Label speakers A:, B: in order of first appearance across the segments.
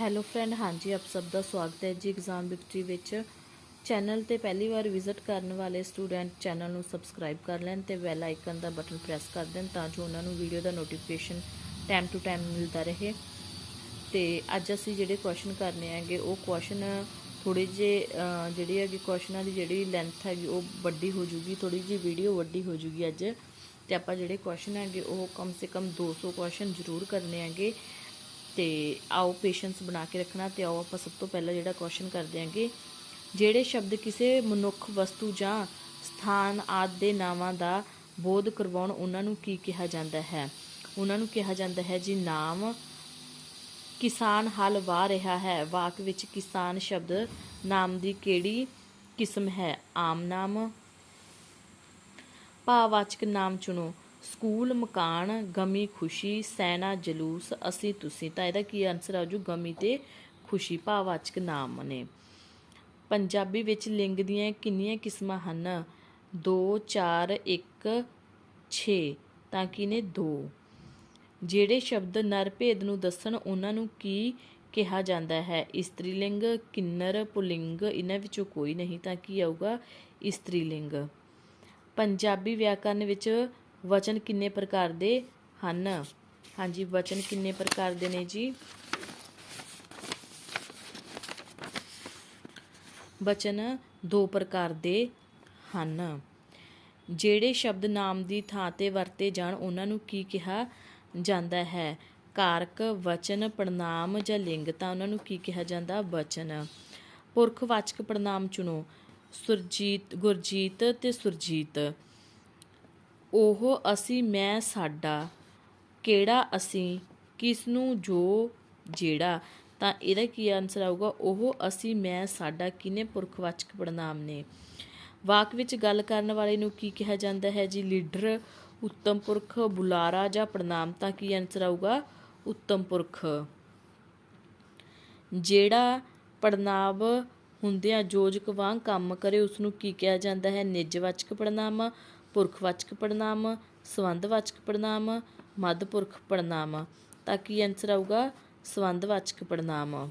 A: Hello friend ਹਾਂਜੀ, ਆਪ ਸਭ ਦਾ ਸਵਾਗਤ ਹੈ ਜੀ ਐਗਜ਼ਾਮ ਵਿਕਟਰੀ ਵਿੱਚ। ਚੈਨਲ ਤੇ ਪਹਿਲੀ ਵਾਰ ਵਿਜ਼ਿਟ ਕਰਨ ਵਾਲੇ ਸਟੂਡੈਂਟ ਚੈਨਲ ਨੂੰ ਸਬਸਕ੍ਰਾਈਬ ਕਰ ਲੈਣ ਤੇ ਬੈਲ ਆਈਕਨ ਦਾ ਬਟਨ ਪ੍ਰੈਸ ਕਰ ਦੇਣ ਤਾਂ ਜੋ ਉਹਨਾਂ ਨੂੰ ਵੀਡੀਓ ਦਾ ਨੋਟੀਫਿਕੇਸ਼ਨ ਟਾਈਮ ਟੂ ਟਾਈਮ ਮਿਲਦਾ ਰਹੇ। ਤੇ ਅੱਜ ਅਸੀਂ ਜਿਹੜੇ ਕੁਐਸਚਨ ਕਰਨੇ ਹੈਗੇ, ਉਹ ਕੁਐਸਚਨ ਥੋੜੇ ਜਿਹੇ ਜਿਹੜੀ ਹੈਗੀ ਹੈਗੇ ਕੁਐਸਚਨਾਂ ਦੀ ਜਿਹੜੀ ਲੈਂਥ ਹੈਗੀ, ਉਹ ਵੱਡੀ ਹੋ ਜੂਗੀ ਥੋੜੀ ਜਿਹੀ ਵੀਡੀਓ ਵੱਡੀ ਹੋ ਜੂਗੀ ਅੱਜ। ਤੇ ਆਪਾਂ ਜਿਹੜੇ ਕੁਐਸਚਨ ਹੈਗੇ, ਉਹ ਕਮ ਸੇ ਕਮ 200 ਕੁਐਸਚਨ ਜ਼ਰੂਰ ਕਰਨੇ ਹੈਗੇ। ਤੇ ਆਓ ਪੇਸ਼ੈਂਸ ਬਣਾ ਕੇ ਰੱਖਣਾ ਤੇ ਆਓ ਆਪਾਂ ਸਭ ਤੋਂ ਪਹਿਲਾਂ ਜਿਹੜਾ ਕੁਐਸਚਨ ਕਰਦੇ ਹਾਂਗੇ ਜਿਹੜੇ ਸ਼ਬਦ ਕਿਸੇ ਮਨੁੱਖ ਵਸਤੂ ਜਾਂ ਸਥਾਨ ਆਦਿ ਦੇ ਨਾਵਾਂ ਦਾ ਬੋਧ ਕਰਵਾਉਣ, ਉਹਨਾਂ ਨੂੰ ਕੀ ਕਿਹਾ ਜਾਂਦਾ ਹੈ? ਉਹਨਾਂ ਨੂੰ ਕਿਹਾ ਜਾਂਦਾ ਹੈ ਜੀ, ਨਾਮ ਕਿਸਾਨ ਹਲ ਵਾਹ ਰਿਹਾ ਹੈ। ਵਾਕ ਵਿੱਚ ਕਿਸਾਨ ਸ਼ਬਦ ਨਾਮ ਦੀ ਕਿਹੜੀ ਕਿਸਮ ਹੈ? ਆਮ ਨਾਮ, ਭਾਵਵਾਚਕ ਨਾਮ ਚੁਣੋ। ਸਕੂਲ, ਮਕਾਨ, ਗਮੀ, ਖੁਸ਼ੀ, ਸੈਨਾ, ਜਲੂਸ, ਅਸੀਂ, ਤੁਸੀਂ। ਤਾਂ ਇਹਦਾ ਕੀ ਆਨਸਰ ਆ ਗਮੀ ਤੇ ਖੁਸ਼ੀ, ਭਾਵਵਾਚਕ ਨਾਮ ਨੇ। ਪੰਜਾਬੀ ਵਿੱਚ ਲਿੰਗ ਦੀਆਂ ਕਿੰਨੀਆਂ ਕਿਸਮਾਂ ਹਨ? 2 4 1 6 ਤਾਂ ਕੀ ਨੇ? 2 ਜਿਹੜੇ ਸ਼ਬਦ ਨਰ ਭੇਦ ਨੂੰ ਦੱਸਣ, ਉਹਨਾਂ ਨੂੰ ਕੀ ਕਿਹਾ ਜਾਂਦਾ ਹੈ? ਇਸਤਰੀ ਲਿੰਗ ਕਿੰਨਰ, ਪੁਲਿੰਗ, ਇਹਨਾਂ ਵਿੱਚੋਂ ਕੋਈ ਨਹੀਂ, ਤਾਂ ਕੀ ਆਊਗਾ? ਇਸਤਰੀ ਲਿੰਗ ਪੰਜਾਬੀ ਵਿਆਕਰਨ ਵਿੱਚ ਵਚਨ ਕਿੰਨੇ ਪ੍ਰਕਾਰ ਦੇ ਹਨ? ਹਾਂਜੀ, ਵਚਨ ਕਿੰਨੇ ਪ੍ਰਕਾਰ ਦੇ ਨੇ ਜੀ? ਵਚਨ ਦੋ ਪ੍ਰਕਾਰ ਦੇ ਹਨ। ਜਿਹੜੇ ਸ਼ਬਦ ਨਾਮ ਦੀ ਥਾਂ ਤੇ ਵਰਤੇ ਜਾਣ, ਉਹਨਾਂ ਨੂੰ ਕੀ ਕਿਹਾ ਜਾਂਦਾ ਹੈ? ਕਾਰਕ, ਵਚਨ, ਪ੍ਰਣਾਮ ਜਾਂ ਲਿੰਗ, ਤਾਂ ਉਹਨਾਂ ਨੂੰ ਕੀ ਕਿਹਾ ਜਾਂਦਾ? ਵਚਨ। ਪੁਰਖਵਾਚਕ ਪ੍ਰਣਾਮ ਚੁਣੋ। ਸੁਰਜੀਤ, ਗੁਰਜੀਤ ਤੇ ਸੁਰਜੀਤ। ਉਹ ਅਸੀਂ, ਮੈਂ ਸਾਡਾ, ਕਿਹੜਾ ਅਸੀਂ ਕਿਸ ਨੂੰ ਜੋ, ਜਿਹੜਾ। ਤਾਂ ਇਹਦਾ ਕੀ ਆਨਸਰ ਆਊਗਾ? ਉਹ ਅਸੀਂ, ਮੈਂ, ਸਾਡਾ ਕਿਨੇ ਪੁਰਖਵਾਚਕ ਪੜਨਾਮ ਨੇ? ਵਾਕ ਵਿੱਚ ਗੱਲ ਕਰਨ ਵਾਲੇ ਨੂੰ ਕੀ ਕਿਹਾ ਜਾਂਦਾ ਹੈ ਜੀ? ਲੀਡਰ, ਉੱਤਮ ਪੁਰਖ, ਬੁਲਾਰਾ ਜਾਂ ਪੜਨਾਮ ਤਾਂ ਕੀ ਆਨਸਰ ਆਊਗਾ? ਉੱਤਮ ਪੁਰਖ। ਜਿਹੜਾ ਪੜਨਾਵ ਹੁੰਦਿਆਂ ਜੋਜਕ ਵਾਂਗ ਕੰਮ ਕਰੇ ਉਸ ਨੂੰ ਕੀ ਕਿਹਾ ਜਾਂਦਾ ਹੈ? ਨਿਜਵਾਚਕ ਪੜਨਾਮ ਪੁਰਖਵਾਚਕ ਪੜਨਾਮ ਸੰਬੰਧਵਾਚਕ ਪੜਨਾਮ ਮੱਧਪੁਰਖ ਪੜਨਾਮ ਤਾਂ ਕੀ ਆਨਸਰ ਆਊਗਾ? ਸੰਬੰਧਵਾਚਕ ਪੜਨਾਮ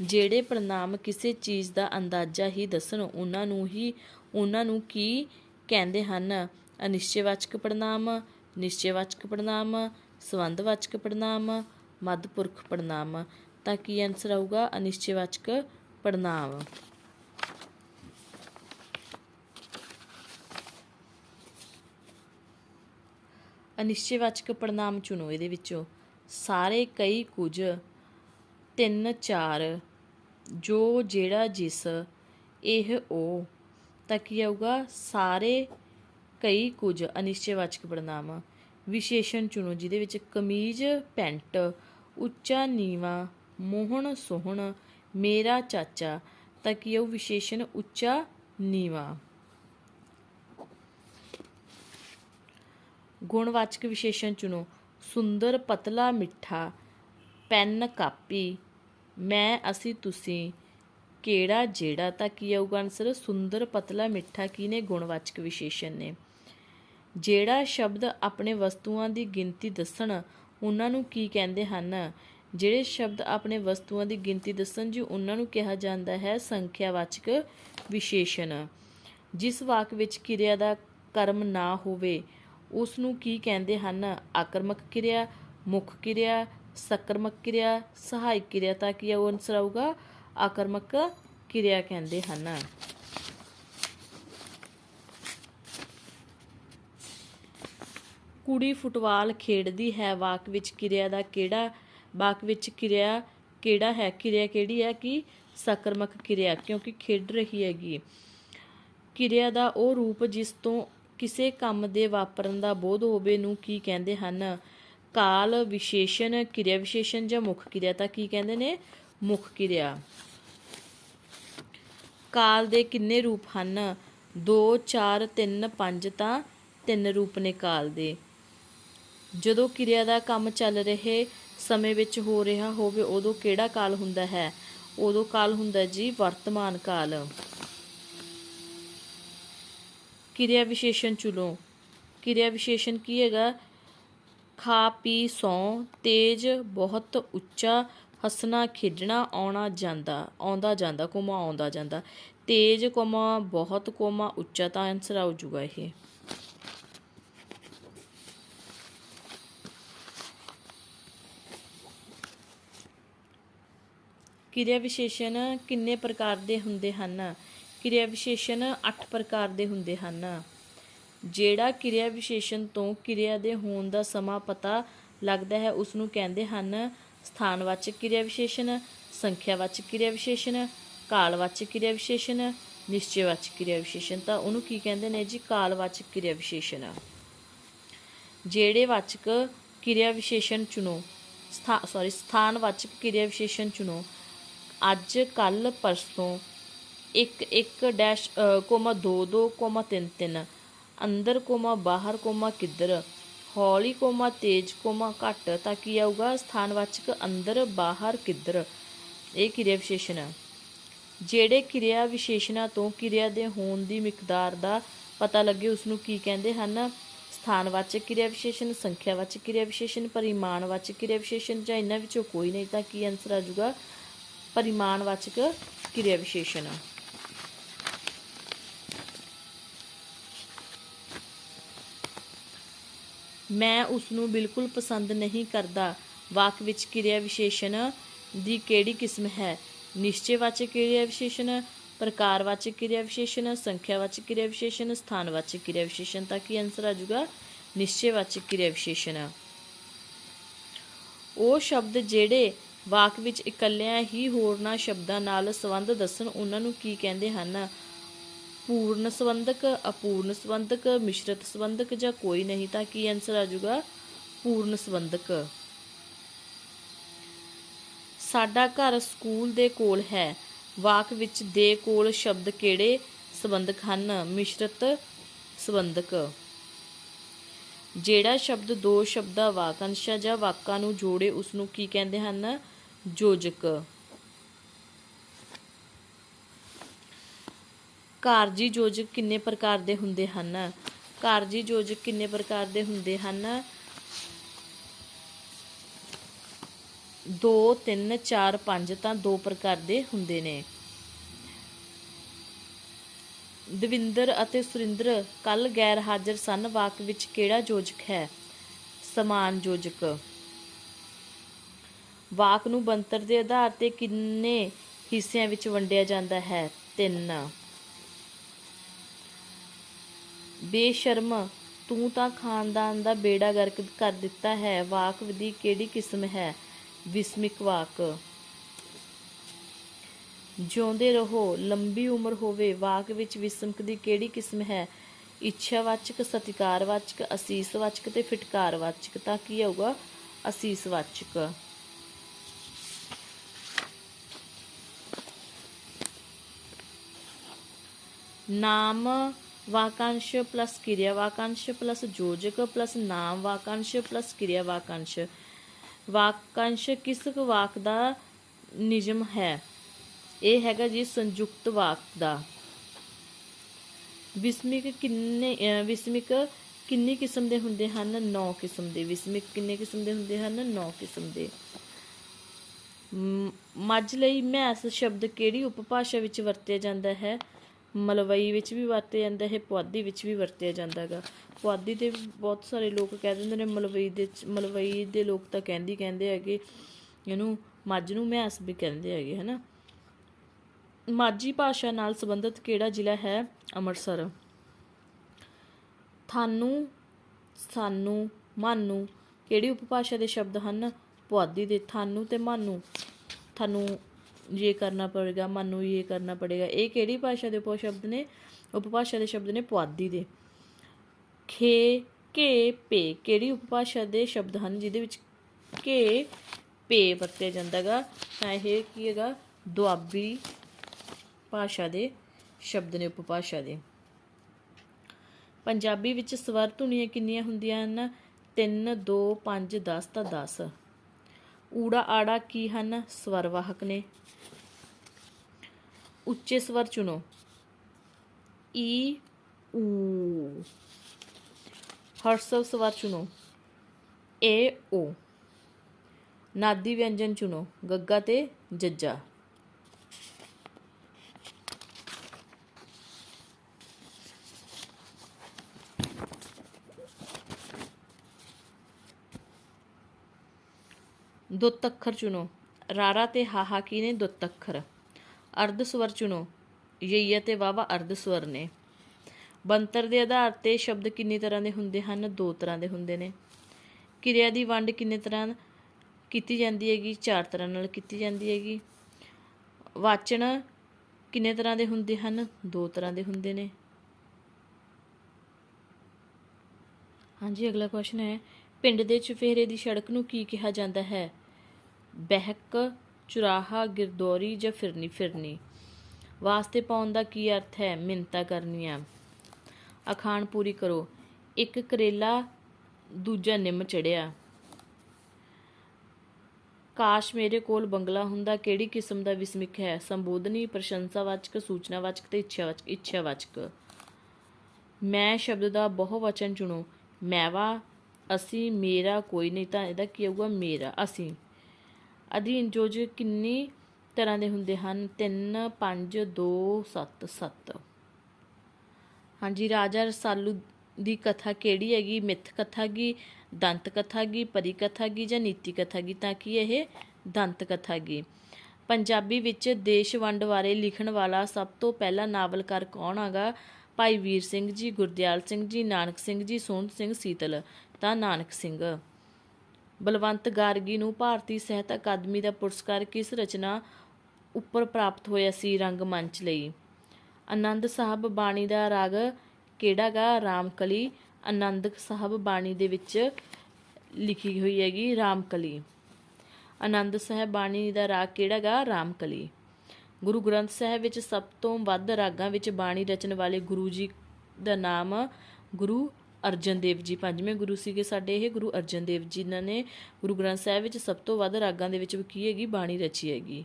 A: ਜਿਹੜੇ ਪੜਨਾਮ ਕਿਸੇ ਚੀਜ਼ ਦਾ ਅੰਦਾਜ਼ਾ ਹੀ ਦੱਸਣ, ਉਹਨਾਂ ਨੂੰ ਹੀ, ਉਹਨਾਂ ਨੂੰ ਕੀ ਕਹਿੰਦੇ ਹਨ? ਅਨਿਸ਼ਚੈਵਾਚਕ ਪੜਨਾਮ ਨਿਸ਼ਚੈਵਾਚਕ ਪੜਨਾਮ ਸੰਬੰਧਵਾਚਕ ਪੜਨਾਮ ਮੱਧਪੁਰਖ ਪੜਨਾਮ ਤਾਂ ਕੀ ਆਨਸਰ ਆਊਗਾ? ਅਨਿਸ਼ਚੈਵਾਚਕ ਪੜਨਾਮ ਅਨਿਸ਼ਚੈਵਾਚਕ ਪੜਨਾਮ ਚੁਣੋ ਇਹਦੇ ਵਿੱਚੋਂ। ਸਾਰੇ ਕਈ ਕੁਝ, ਤਿੰਨ ਚਾਰ, ਜੋ ਜਿਹੜਾ ਜਿਸ, ਇਹ ਉਹ ਤਾਂ ਕੀ ਆਊਗਾ? ਸਾਰੇ ਕਈ ਕੁਝ ਅਨਿਸ਼ਚੈਵਾਚਕ ਪੜਨਾਮ ਵਿਸ਼ੇਸ਼ਣ ਚੁਣੋ ਜਿਹਦੇ ਵਿੱਚ ਕਮੀਜ਼, ਪੈਂਟ, ਉੱਚਾ, ਨੀਵਾ, ਮੋਹਣ, ਸੋਹਣ, ਮੇਰਾ ਚਾਚਾ, ਤਾਂ ਕੀ ਉਹ ਵਿਸ਼ੇਸ਼ਣ ਉੱਚਾ, ਨੀਵਾ। ਗੁਣਵਾਚਕ ਵਿਸ਼ੇਸ਼ਣ ਚੁਣੋ। ਸੁੰਦਰ, ਪਤਲਾ, ਮਿੱਠਾ, ਪੈਨ ਕਾਪੀ, ਮੈਂ, ਅਸੀਂ, ਤੁਸੀਂ, ਕਿਹੜਾ, ਜਿਹੜਾ ਤਾਂ ਕੀ ਆਊਗਾ ਆਨਸਰ ਸੁੰਦਰ, ਪਤਲਾ, ਮਿੱਠਾ ਕੀ ਨੇ ਗੁਣਵਾਚਕ ਵਿਸ਼ੇਸ਼ਣ ਨੇ? ਜਿਹੜਾ ਸ਼ਬਦ ਆਪਣੇ ਵਸਤੂਆਂ ਦੀ ਗਿਣਤੀ ਦੱਸਣ, ਉਹਨਾਂ ਨੂੰ ਕੀ ਕਹਿੰਦੇ ਹਨ? ਜਿਹੜੇ ਸ਼ਬਦ ਆਪਣੇ ਵਸਤੂਆਂ ਦੀ ਗਿਣਤੀ ਦੱਸਣ ਜੀ, ਉਹਨਾਂ ਨੂੰ ਕਿਹਾ ਜਾਂਦਾ ਹੈ ਸੰਖਿਆਵਾਚਕ ਵਿਸ਼ੇਸ਼ਣ। ਜਿਸ ਵਾਕ ਵਿੱਚ ਕਿਰਿਆ ਦਾ ਕਰਮ ਨਾ ਹੋਵੇ ਉਸ ਨੂੰ ਕੀ ਕਹਿੰਦੇ ਹਨ? ਆਕਰਮਕ ਕਿਰਿਆ, ਮੁੱਖ ਕਿਰਿਆ, ਸਕਰਮਕ ਕਿਰਿਆ, ਸਹਾਇਕ ਕਿਰਿਆ ਤਾਂ ਕੀ ਉਹ ਆਨਸਰ ਆਊਗਾ? ਆਕਰਮਕ ਕਿਰਿਆ ਕਹਿੰਦੇ ਹਨ। ਕੁੜੀ ਫੁੱਟਬਾਲ ਖੇਡਦੀ ਹੈ, ਵਾਕ ਵਿੱਚ ਕਿਰਿਆ ਦਾ ਕਿਹੜਾ, ਵਾਕ ਵਿੱਚ ਕਿਰਿਆ ਕਿਹੜਾ ਹੈ? ਕਿਰਿਆ ਕਿਹੜੀ ਹੈ ਕਿ ਸਕਰਮਕ ਕਿਰਿਆ, ਕਿਉਂਕਿ ਖੇਡ ਰਹੀ ਹੈਗੀ। ਕਿਰਿਆ ਦਾ ਉਹ ਰੂਪ ਜਿਸ ਤੋਂ ਕਿਸੇ ਕੰਮ ਦੇ ਵਾਪਰਨ ਦਾ ਬੋਧ ਹੋਵੇ ਨੂੰ ਕੀ ਕਹਿੰਦੇ ਹਨ? ਕਾਲ ਵਿਸ਼ੇਸ਼ਣ, ਕਿਰਿਆ ਵਿਸ਼ੇਸ਼ਣ ਜਾਂ ਮੁੱਖ ਕਿਰਿਆ? ਤਾਂ ਕੀ ਕਹਿੰਦੇ ਨੇ? ਮੁੱਖ ਕਿਰਿਆ। ਕਾਲ ਦੇ ਕਿੰਨੇ ਰੂਪ ਹਨ? 2 4 3 5 ਤਾਂ ਤਿੰਨ ਰੂਪ ਨੇ ਕਾਲ ਦੇ। ਜਦੋਂ ਕਿਰਿਆ ਦਾ ਕੰਮ ਚੱਲ ਰਹੇ ਸਮੇਂ ਵਿੱਚ ਹੋ ਰਿਹਾ ਹੋਵੇ, ਉਦੋਂ ਕਿਹੜਾ ਕਾਲ ਹੁੰਦਾ ਹੈ? ਉਦੋਂ ਕਾਲ ਹੁੰਦਾ ਜੀ ਵਰਤਮਾਨ ਕਾਲ। ਕਿਰਿਆ ਵਿਸ਼ੇਸ਼ਣ ਚੁਣੋ। ਕਿਰਿਆ ਵਿਸ਼ੇਸ਼ਣ ਕੀ ਹੈਗਾ? ਖਾ, ਪੀ, ਸੌ, ਤੇਜ, ਬਹੁਤ ਉੱਚਾ, ਹੱਸਣਾ, ਖੇਡਣਾ, ਆਉਣਾ, ਜਾਂਦਾ, ਆਉਂਦਾ ਜਾਂਦਾ, ਕੋਮਾ, ਆਉਂਦਾ ਜਾਂਦਾ। ਤੇਜ, ਕੋਮਾ, ਬਹੁਤ ਕੋਮਾ, ਉੱਚਾ ਤਾਂ ਆਨਸਰ ਆਉ ਜੂਗਾ ਇਹ। ਕਿਰਿਆ ਵਿਸ਼ੇਸ਼ਣ ਕਿੰਨੇ ਪ੍ਰਕਾਰ ਦੇ ਹੁੰਦੇ ਹਨ? ਕਿਰਿਆ ਵਿਸ਼ੇਸ਼ਣ 8 ਪ੍ਰਕਾਰ ਦੇ ਹੁੰਦੇ ਹਨ। ਜਿਹੜਾ ਕਿਰਿਆ ਵਿਸ਼ੇਸ਼ਣ ਤੋਂ ਕਿਰਿਆ ਦੇ ਹੋਣ ਦਾ ਸਮਾਂ ਪਤਾ ਲੱਗਦਾ ਹੈ ਉਸ ਨੂੰ ਕਹਿੰਦੇ ਹਨ ਸਥਾਨਵਾਚਕ ਕਿਰਿਆ ਵਿਸ਼ੇਸ਼ਣ ਸੰਖਿਆਵਾਚਕ ਕਿਰਿਆ ਵਿਸ਼ੇਸ਼ਣ ਕਾਲਵਾਚਕ ਕਿਰਿਆ ਵਿਸ਼ੇਸ਼ਣ ਨਿਸ਼ਚੈਵਾਚਕ ਕਿਰਿਆ ਵਿਸ਼ੇਸ਼ਣ ਤਾਂ ਉਹਨੂੰ ਕੀ ਕਹਿੰਦੇ ਨੇ ਜੀ? ਕਾਲਵਾਚਕ ਕਿਰਿਆ ਵਿਸ਼ੇਸ਼ਣ ਜਿਹੜੇ ਵਾਚਕ ਕਿਰਿਆ ਵਿਸ਼ੇਸ਼ਣ ਚੁਣੋ, ਸਥਾ ਸੌਰੀ ਸਥਾਨਵਾਚਕ ਕਿਰਿਆ ਵਿਸ਼ੇਸ਼ਣ ਚੁਣੋ, ਅੱਜ ਕੱਲ ਪਰਸੋਂ 1 1 ਡੈਸ਼ ਕੋਮਾ 2 2 ਕੋਮਾ 3 3 ਅੰਦਰ ਕੋਮਾ, ਬਾਹਰ ਕੋਮਾ ਕਿੱਧਰ? ਹੌਲੀ ਕੋਮਾ, ਤੇਜ਼ ਕੋਮਾ, ਘੱਟ, ਤਾਂ ਕੀ ਆਊਗਾ? ਸਥਾਨਵਾਚਕ ਅੰਦਰ, ਬਾਹਰ ਕਿੱਧਰ? ਇਹ ਕਿਰਿਆ ਵਿਸ਼ੇਸ਼ਣ ਹੈ। ਜਿਹੜੇ ਕਿਰਿਆ ਵਿਸ਼ੇਸ਼ਣਾਂ ਤੋਂ ਕਿਰਿਆ ਦੇ ਹੋਣ ਦੀ ਮਿਕਦਾਰ ਦਾ ਪਤਾ ਲੱਗੇ ਉਸ ਨੂੰ ਕੀ ਕਹਿੰਦੇ ਹਨ? ਸਥਾਨਵਾਚਕ ਕਿਰਿਆ ਵਿਸ਼ੇਸ਼ਣ, ਸੰਖਿਆਵਾਚਕ ਕਿਰਿਆ ਵਿਸ਼ੇਸ਼ਣ, ਪਰਿਮਾਣਵਾਚਕ ਕਿਰਿਆ ਵਿਸ਼ੇਸ਼ਣ, ਜਾਂ ਇਹਨਾਂ ਵਿੱਚੋਂ ਕੋਈ ਨਹੀਂ, ਤਾਂ ਕੀ ਆਨਸਰ ਆ ਜਾਊਗਾ? ਪਰਿਮਾਣਵਾਚਕ ਕਿਰਿਆ ਵਿਸ਼ੇਸ਼ਣ। ਮੈਂ ਉਸ ਨੂੰ ਬਿਲਕੁਲ ਪਸੰਦ ਨਹੀਂ ਕਰਦਾ। ਵਾਕ ਵਿੱਚ ਕਿਰਿਆ ਵਿਸ਼ੇਸ਼ਣ ਦੀ ਕਿਹੜੀ ਕਿਸਮ ਹੈ? ਨਿਸ਼ਚੈਵਾਚਕ ਕਿਰਿਆ ਵਿਸ਼ੇਸ਼ਣ ਪ੍ਰਕਾਰਵਾਚਕ ਕਿਰਿਆ ਵਿਸ਼ੇਸ਼ਣ ਸੰਖਿਆਵਾਚਕ ਕਿਰਿਆ ਵਿਸ਼ੇਸ਼ਣ ਸਥਾਨਵਾਚਕ ਕਿਰਿਆ ਵਿਸ਼ੇਸ਼ਣ, ਤਾਂ ਕੀ ਆਨਸਰ ਆ ਜਾਊਗਾ? ਨਿਸ਼ਚੈਵਾਚਕ ਕਿਰਿਆ ਵਿਸ਼ੇਸ਼ਣ। ਉਹ ਸ਼ਬਦ ਜਿਹੜੇ ਵਾਕ ਵਿੱਚ ਇਕੱਲਿਆਂ ਹੀ ਹੋਰਨਾਂ ਸ਼ਬਦਾਂ ਨਾਲ ਸੰਬੰਧ ਦੱਸਣ, ਉਹਨਾਂ ਨੂੰ ਕੀ ਕਹਿੰਦੇ ਹਨ? ਪੂਰਨ ਸੰਬੰਧਕ, ਅਪੂਰਨ ਸੰਬੰਧਕ, ਮਿਸ਼ਰਤ ਸੰਬੰਧਕ ਜਾਂ ਕੋਈ ਨਹੀਂ ਤਾਂ ਕੀ ਆਨਸਰ ਆ ਜਾਊਗਾ? ਪੂਰਨ ਸੰਬੰਧਕ। ਸਾਡਾ ਘਰ ਸਕੂਲ ਦੇ ਕੋਲ ਹੈ। ਵਾਕ ਵਿੱਚ ਦੇ ਕੋਲ ਸ਼ਬਦ ਕਿਹੜੇ ਸੰਬੰਧਕ ਹਨ? ਮਿਸ਼ਰਤ ਸੰਬੰਧਕ। ਜਿਹੜਾ ਸ਼ਬਦ ਦੋ ਸ਼ਬਦਾਂ ਵਾਕੰਸ਼ਾਂ ਜਾਂ ਵਾਕਾਂ ਨੂੰ ਜੋੜੇ ਉਸ ਨੂੰ ਕੀ ਕਹਿੰਦੇ ਹਨ? ਯੋਜਕ ਕਾਰਜੀ ਯੋਜਕ ਕਿੰਨੇ ਪ੍ਰਕਾਰ ਦੇ ਹੁੰਦੇ ਹਨ? ਕਾਰਜੀ ਯੋਜਕ ਕਿੰਨੇ ਪ੍ਰਕਾਰ ਦੇ ਹੁੰਦੇ ਹਨ? 2 3 4 5 ਤਾਂ ਦੋ ਪ੍ਰਕਾਰ ਦੇ ਹੁੰਦੇ ਨੇ। ਦਵਿੰਦਰ ਅਤੇ ਸੁਰਿੰਦਰ ਕੱਲ ਗੈਰ ਹਾਜ਼ਰ ਸਨ, ਵਾਕ ਵਿੱਚ ਕਿਹੜਾ ਯੋਜਕ ਹੈ? ਸਮਾਨ ਯੋਜਕ ਵਾਕ ਨੂੰ ਬਣਤਰ ਦੇ ਆਧਾਰ ਤੇ ਕਿੰਨੇ ਹਿੱਸਿਆਂ ਵਿੱਚ ਵੰਡਿਆ ਜਾਂਦਾ ਹੈ? ਤਿੰਨ। ਬੇਸ਼ਰਮ, ਤੂੰ ਤਾਂ ਖਾਨਦਾਨ ਦਾ ਬੇੜਾ ਗਰਕ ਕਰ ਦਿੱਤਾ ਹੈ। ਵਾਕ ਦੀ ਕਿਹੜੀ ਕਿਸਮ ਹੈ? ਵਿਸਮਿਕ ਵਾਕ। ਜਿਉਂਦੇ ਰਹੋ, ਲੰਬੀ ਉਮਰ ਹੋਵੇ, ਵਾਕ ਵਿੱਚ ਵਿਸਮਕ ਦੀ ਕਿਹੜੀ ਕਿਸਮ ਹੈ? ਇੱਛਾਵਾਚਕ, ਸਤਿਕਾਰਵਾਚਕ, ਅਸੀਸਵਾਚਕ ਤੇ ਫਿਟਕਾਰਵਾਚਕ, ਤਾਂ ਕੀ ਹੋਊਗਾ ਅਸੀਸਵਾਚਕ। ਨਾਮ ਵਾਕਾਂਸ਼ ਪਲੱਸ ਕਿਰਿਆ ਵਾਕਾਂਸ਼ ਪਲੱਸ ਯੋਜਕ ਪਲੱਸ ਨਾਮ ਵਾਕਾਂਸ਼ ਪਲੱਸ ਕਿਰਿਆ ਵਾਕਾਂਸ਼। ਵਾਕਾਂਸ਼ ਕਿਸ ਵਾਕ ਦਾ ਨਿਯਮ ਹੈ? ਇਹ ਹੈਗਾ ਜੀ ਸੰਯੁਕਤ ਵਾਕ ਦਾ। ਵਿਸਮਿਕ ਕਿੰਨੇ ਵਿਸਮਿਕ ਕਿੰਨੀ ਕਿਸਮ ਦੇ ਹੁੰਦੇ ਹਨ? 9 ਕਿਸਮ ਦੇ। ਵਿਸਮਿਕ ਕਿੰਨੇ ਕਿਸਮ ਦੇ ਹੁੰਦੇ ਹਨ? 9 ਕਿਸਮ ਦੇ। ਮੱਝ ਲਈ ਮੈਸ ਸ਼ਬਦ ਕਿਹੜੀ ਉਪਭਾਸ਼ਾ ਵਿੱਚ ਵਰਤਿਆ ਜਾਂਦਾ ਹੈ? ਮਲਵਈ ਵਿੱਚ ਵੀ ਵਰਤਿਆ ਜਾਂਦਾ ਹੈ ਪੁਆਧੀ ਵਿੱਚ ਵੀ ਵਰਤਿਆ ਜਾਂਦਾ ਹੈਗਾ। ਪੁਆਧੀ ਦੇ ਬਹੁਤ ਸਾਰੇ ਲੋਕ ਕਹਿ ਦਿੰਦੇ ਨੇ, ਮਲਵਈ ਦੇ ਮਲਵਈ ਦੇ ਲੋਕ ਤਾਂ ਕਹਿੰਦੀ, ਕਹਿੰਦੇ ਹੈਗੇ, ਇਹਨੂੰ ਮੱਝ ਨੂੰ ਮੈਸ ਵੀ ਕਹਿੰਦੇ ਹੈਗੇ, ਹਨਾ? ਮਾਝੀ ਭਾਸ਼ਾ ਨਾਲ ਸੰਬੰਧਿਤ ਕਿਹੜਾ ਜ਼ਿਲ੍ਹਾ ਹੈ? ਅੰਮ੍ਰਿਤਸਰ। ਥਾਨੂੰ, ਸਾਨੂੰ, ਮਾਨੂੰ ਕਿਹੜੀ ਉਪਭਾਸ਼ਾ ਦੇ ਸ਼ਬਦ ਹਨ? ਪੁਆਧੀ ਦੇ ਥਾਨੂੰ ਤੇ ਮਾਨੂੰ। ਤੁਹਾਨੂੰ ਇਹ ਕਰਨਾ ਪੜੇਗਾ, ਮਾਨੂੰ ਇਹ ਕਰਨਾ ਪੜੇਗਾ। ਇਹ ਕਿਹੜੀ ਭਾਸ਼ਾ ਦੇ ਉਪਸ਼ਬਦ ਨੇ? ਉਪਭਾਸ਼ਾ ਦੇ ਸ਼ਬਦ ਨੇ ਪੁਆਧੀ ਦੇ। ਖੇ, ਕੇ, ਪੇ ਕਿਹੜੀ ਉਪਭਾਸ਼ਾ ਦੇ ਸ਼ਬਦ ਹਨ ਜਿਹਦੇ ਵਿੱਚ ਕੇ, ਪੇ ਵਰਤਿਆ ਜਾਂਦਾਗਾ ਤਾਂ ਇਹ ਕੀ ਹੈਗਾ? ਦੁਆਬੀ ਭਾਸ਼ਾ ਦੇ ਸ਼ਬਦ ਨੇ ਉਪਭਾਸ਼ਾ ਦੇ। ਪੰਜਾਬੀ ਵਿੱਚ ਸਵਰ ਧੁਨੀਆਂ ਕਿੰਨੀਆਂ ਹੁੰਦੀਆਂ ਹਨ? 3 2 5 10 ਤਾਂ 10 ਊੜਾ ਆੜਾ ਕੀ ਹਨ? ਸਵਰ ਵਾਹਕ ਨੇ। ਉੱਚੇ ਸਵਰ ਚੁਣੋ। ਈ, ਊ। ਹਰਸਵ ਸਵਰ ਚੁਣੋ। ਏ, ਓ। ਨਾਦੀ ਵਿਅੰਜਨ ਚੁਣੋ। ਗੱਗਾ ਤੇ ਜੱਜਾ। ਦੁੱਤੱਖਰ ਚੁਣੋ। ਰਾਰਾ ਤੇ ਹਾਹਾ ਕੀ ਨੇ ਦੁੱਤੱਖਰ? ਅਰਧ ਸਵਰ ਚੁਣੋ। ਯਈਆ ਤੇ ਵਾਵਾ ਅਰਧ ਸਵਰ ਨੇ। ਬੰਤਰ ਦੇ ਆਧਾਰ ਤੇ ਸ਼ਬਦ ਕਿੰਨੀ ਤਰ੍ਹਾਂ ਦੇ ਹੁੰਦੇ ਹਨ? ਦੋ ਤਰ੍ਹਾਂ ਦੇ ਹੁੰਦੇ ਨੇ। ਕਿਰਿਆ ਦੀ ਵੰਡ ਕਿੰਨੇ ਤਰ੍ਹਾਂ ਕੀਤੀ ਜਾਂਦੀ ਹੈਗੀ? ਚਾਰ ਤਰ੍ਹਾਂ ਨਾਲ ਕੀਤੀ ਜਾਂਦੀ ਹੈਗੀ। ਵਾਚਣ ਕਿੰਨੇ ਤਰ੍ਹਾਂ ਦੇ ਹੁੰਦੇ ਹਨ? ਦੋ ਤਰ੍ਹਾਂ ਦੇ ਹੁੰਦੇ ਨੇ। ਹਾਂਜੀ, ਅਗਲਾ ਕੁਐਸਚਨ ਹੈ, ਪਿੰਡ ਦੇ ਚੁਫੇਰੇ ਦੀ ਸੜਕ ਨੂੰ ਕੀ ਕਿਹਾ ਜਾਂਦਾ ਹੈ? ਬਹਿਕ, ਚੁਰਾਹਾ, ਗਿਰਦੌਰੀ ਜਾਂ ਫਿਰਨੀ ਫਿਰਨੀ। ਵਾਸਤੇ ਪਾਉਣ ਦਾ ਕੀ ਅਰਥ ਹੈ? ਮਿੰਤਾ ਕਰਨੀਆਂ। ਅਖਾਣ ਪੂਰੀ ਕਰੋ। ਇੱਕ ਕਰੇਲਾ ਦੂਜਾ ਨਿੰਮ ਚੜਿਆ। ਕਾਸ਼ ਮੇਰੇ ਕੋਲ ਬੰਗਲਾ ਹੁੰਦਾ, ਕਿਹੜੀ ਕਿਸਮ ਦਾ ਵਿਸਮਿਕ ਹੈ? ਸੰਬੋਧਨੀ, ਪ੍ਰਸ਼ੰਸਾਵਾਚਕ, ਸੂਚਨਾਵਾਚਕ ਤੇ ਇੱਛਾਵਾਚਕ ਇੱਛਾਵਾਚਕ। ਮੈਂ ਸ਼ਬਦ ਦਾ ਬਹੁਵਚਨ ਚੁਣੋ। ਮੈਵਾ, ਅਸੀਂ, ਮੇਰਾ, ਕੋਈ ਨਹੀਂ ਤਾਂ ਇਹਦਾ ਕੀ ਹੋਊਗਾ ਮੇਰਾ, ਅਸੀਂ। ਅਧੀਨ ਯੋਜ ਕਿੰਨੀ ਤਰ੍ਹਾਂ ਦੇ ਹੁੰਦੇ ਹਨ? 3 5 2 7 7 ਹਾਂਜੀ, ਰਾਜਾ ਰਸਾਲੂ ਦੀ ਕਥਾ ਕਿਹੜੀ ਹੈਗੀ? ਮਿੱਥ ਕਥਾ ਗੀ ਦੰਤ ਕਥਾ ਗੀ ਪਰੀ ਕਥਾ ਗੀ ਜਾਂ ਨੀਤੀ ਕਥਾ ਗੀ ਤਾਂ ਕਿ ਇਹ ਦੰਤ ਕਥਾ ਗੀ ਪੰਜਾਬੀ ਵਿੱਚ ਦੇਸ਼ ਵੰਡ ਬਾਰੇ ਲਿਖਣ ਵਾਲਾ ਸਭ ਤੋਂ ਪਹਿਲਾ ਨਾਵਲਕਾਰ ਕੌਣ ਹੈਗਾ? ਭਾਈ ਵੀਰ ਸਿੰਘ ਜੀ, ਗੁਰਦਿਆਲ ਸਿੰਘ ਜੀ, ਨਾਨਕ ਸਿੰਘ ਜੀ, ਸੋਹਣ ਸਿੰਘ, ਸੀਤਲ। ਤਾਂ ਨਾਨਕ ਸਿੰਘ। ਬਲਵੰਤ ਗਾਰਗੀ ਨੂੰ ਭਾਰਤੀ ਸਾਹਿਤ ਅਕਾਦਮੀ ਦਾ ਪੁਰਸਕਾਰ ਕਿਸ ਰਚਨਾ ਉੱਪਰ ਪ੍ਰਾਪਤ ਹੋਇਆ ਸੀ ਰੰਗਮੰਚ ਲਈ? ਆਨੰਦ ਸਾਹਿਬ ਬਾਣੀ ਦਾ ਰਾਗ ਕਿਹੜਾ ਗਾ? ਰਾਮਕਲੀ। ਆਨੰਦ ਸਾਹਿਬ ਬਾਣੀ ਦੇ ਵਿੱਚ ਲਿਖੀ ਹੋਈ ਹੈਗੀ ਰਾਮਕਲੀ। ਆਨੰਦ ਸਾਹਿਬ ਬਾਣੀ ਦਾ ਰਾਗ ਕਿਹੜਾ ਗਾ? ਰਾਮਕਲੀ। ਗੁਰੂ ਗ੍ਰੰਥ ਸਾਹਿਬ ਵਿੱਚ ਸਭ ਤੋਂ ਵੱਧ ਰਾਗਾਂ ਵਿੱਚ ਬਾਣੀ ਰਚਣ ਵਾਲੇ ਗੁਰੂ ਜੀ ਦਾ ਨਾਮ ਗੁਰੂ ਅਰਜਨ ਦੇਵ ਜੀ ਪੰਜਵੇਂ ਗੁਰੂ ਸੀਗੇ ਸਾਡੇ, ਇਹ ਗੁਰੂ ਅਰਜਨ ਦੇਵ ਜੀ ਜਿਨ੍ਹਾਂ ਨੇ ਗੁਰੂ ਗ੍ਰੰਥ ਸਾਹਿਬ ਵਿੱਚ ਸਭ ਤੋਂ ਵੱਧ ਰਾਗਾਂ ਦੇ ਵਿੱਚ ਕੀ ਹੈਗੀ, ਬਾਣੀ ਰਚੀ ਹੈਗੀ।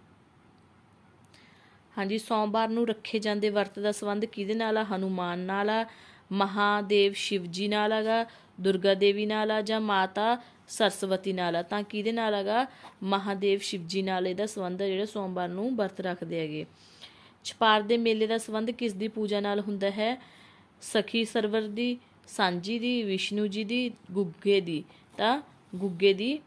A: ਹਾਂਜੀ, ਸੋਮਵਾਰ ਨੂੰ ਰੱਖੇ ਜਾਂਦੇ ਵਰਤ ਦਾ ਸੰਬੰਧ ਕਿਹਦੇ ਨਾਲ ਆ? ਹਨੂਮਾਨ ਨਾਲ ਆ, ਮਹਾਦੇਵ ਸ਼ਿਵ ਜੀ ਨਾਲ ਹੈਗਾ, ਦੁਰਗਾ ਦੇਵੀ ਨਾਲ ਆ ਜਾਂ ਮਾਤਾ ਸਰਸਵਤੀ ਨਾਲ ਆ? ਤਾਂ ਕਿਹਦੇ ਨਾਲ ਹੈਗਾ? ਮਹਾਦੇਵ ਸ਼ਿਵ ਜੀ ਨਾਲ ਇਹਦਾ ਸੰਬੰਧ ਆ ਜਿਹੜਾ ਸੋਮਵਾਰ ਨੂੰ ਵਰਤ ਰੱਖਦੇ ਹੈਗੇ। ਛਪਾਰ ਦੇ ਮੇਲੇ ਦਾ ਸੰਬੰਧ ਕਿਸ ਦੀ ਪੂਜਾ ਨਾਲ ਹੁੰਦਾ ਹੈ? ਸਖੀ ਸਰਵਰ ਦੀ ਸਾਂਝੀ ਦੀ, ਵਿਸ਼ਨੂੰ ਜੀ ਦੀ, ਗੁੱਗੇ ਦੀ। ਤਾਂ ਗੁੱਗੇ ਦੀ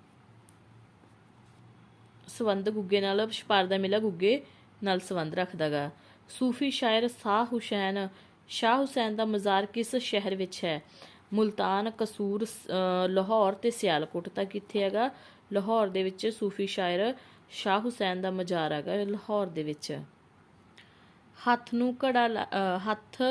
A: ਸੰਬੰਧ ਗੁੱਗੇ ਨਾਲ ਛਪਾਰ ਦਾ ਮੇਲਾ ਗੁੱਗੇ ਨਾਲ ਸੰਬੰਧ ਰੱਖਦਾਗਾ। ਸੂਫੀ ਸ਼ਾਇਰ ਸ਼ਾਹ ਹੁਸੈਨ ਸ਼ਾਹ ਹੁਸੈਨ ਦਾ ਮਜ਼ਾਰ ਕਿਸ ਸ਼ਹਿਰ ਵਿੱਚ ਹੈ? ਮੁਲਤਾਨ, ਕਸੂਰ ਲਾਹੌਰ ਤੇ ਸਿਆਲਕੋਟ ਤਾਂ ਕਿੱਥੇ ਹੈਗਾ। ਲਾਹੌਰ ਦੇ ਵਿੱਚ ਸੂਫੀ ਸ਼ਾਇਰ ਸ਼ਾਹ ਹੁਸੈਨ ਦਾ ਮਜ਼ਾਰ ਹੈਗਾ ਲਾਹੌਰ ਦੇ ਵਿੱਚ। ਹੱਥ ਨੂੰ ਘੜਾ ਲਾ- ਹੱਥ,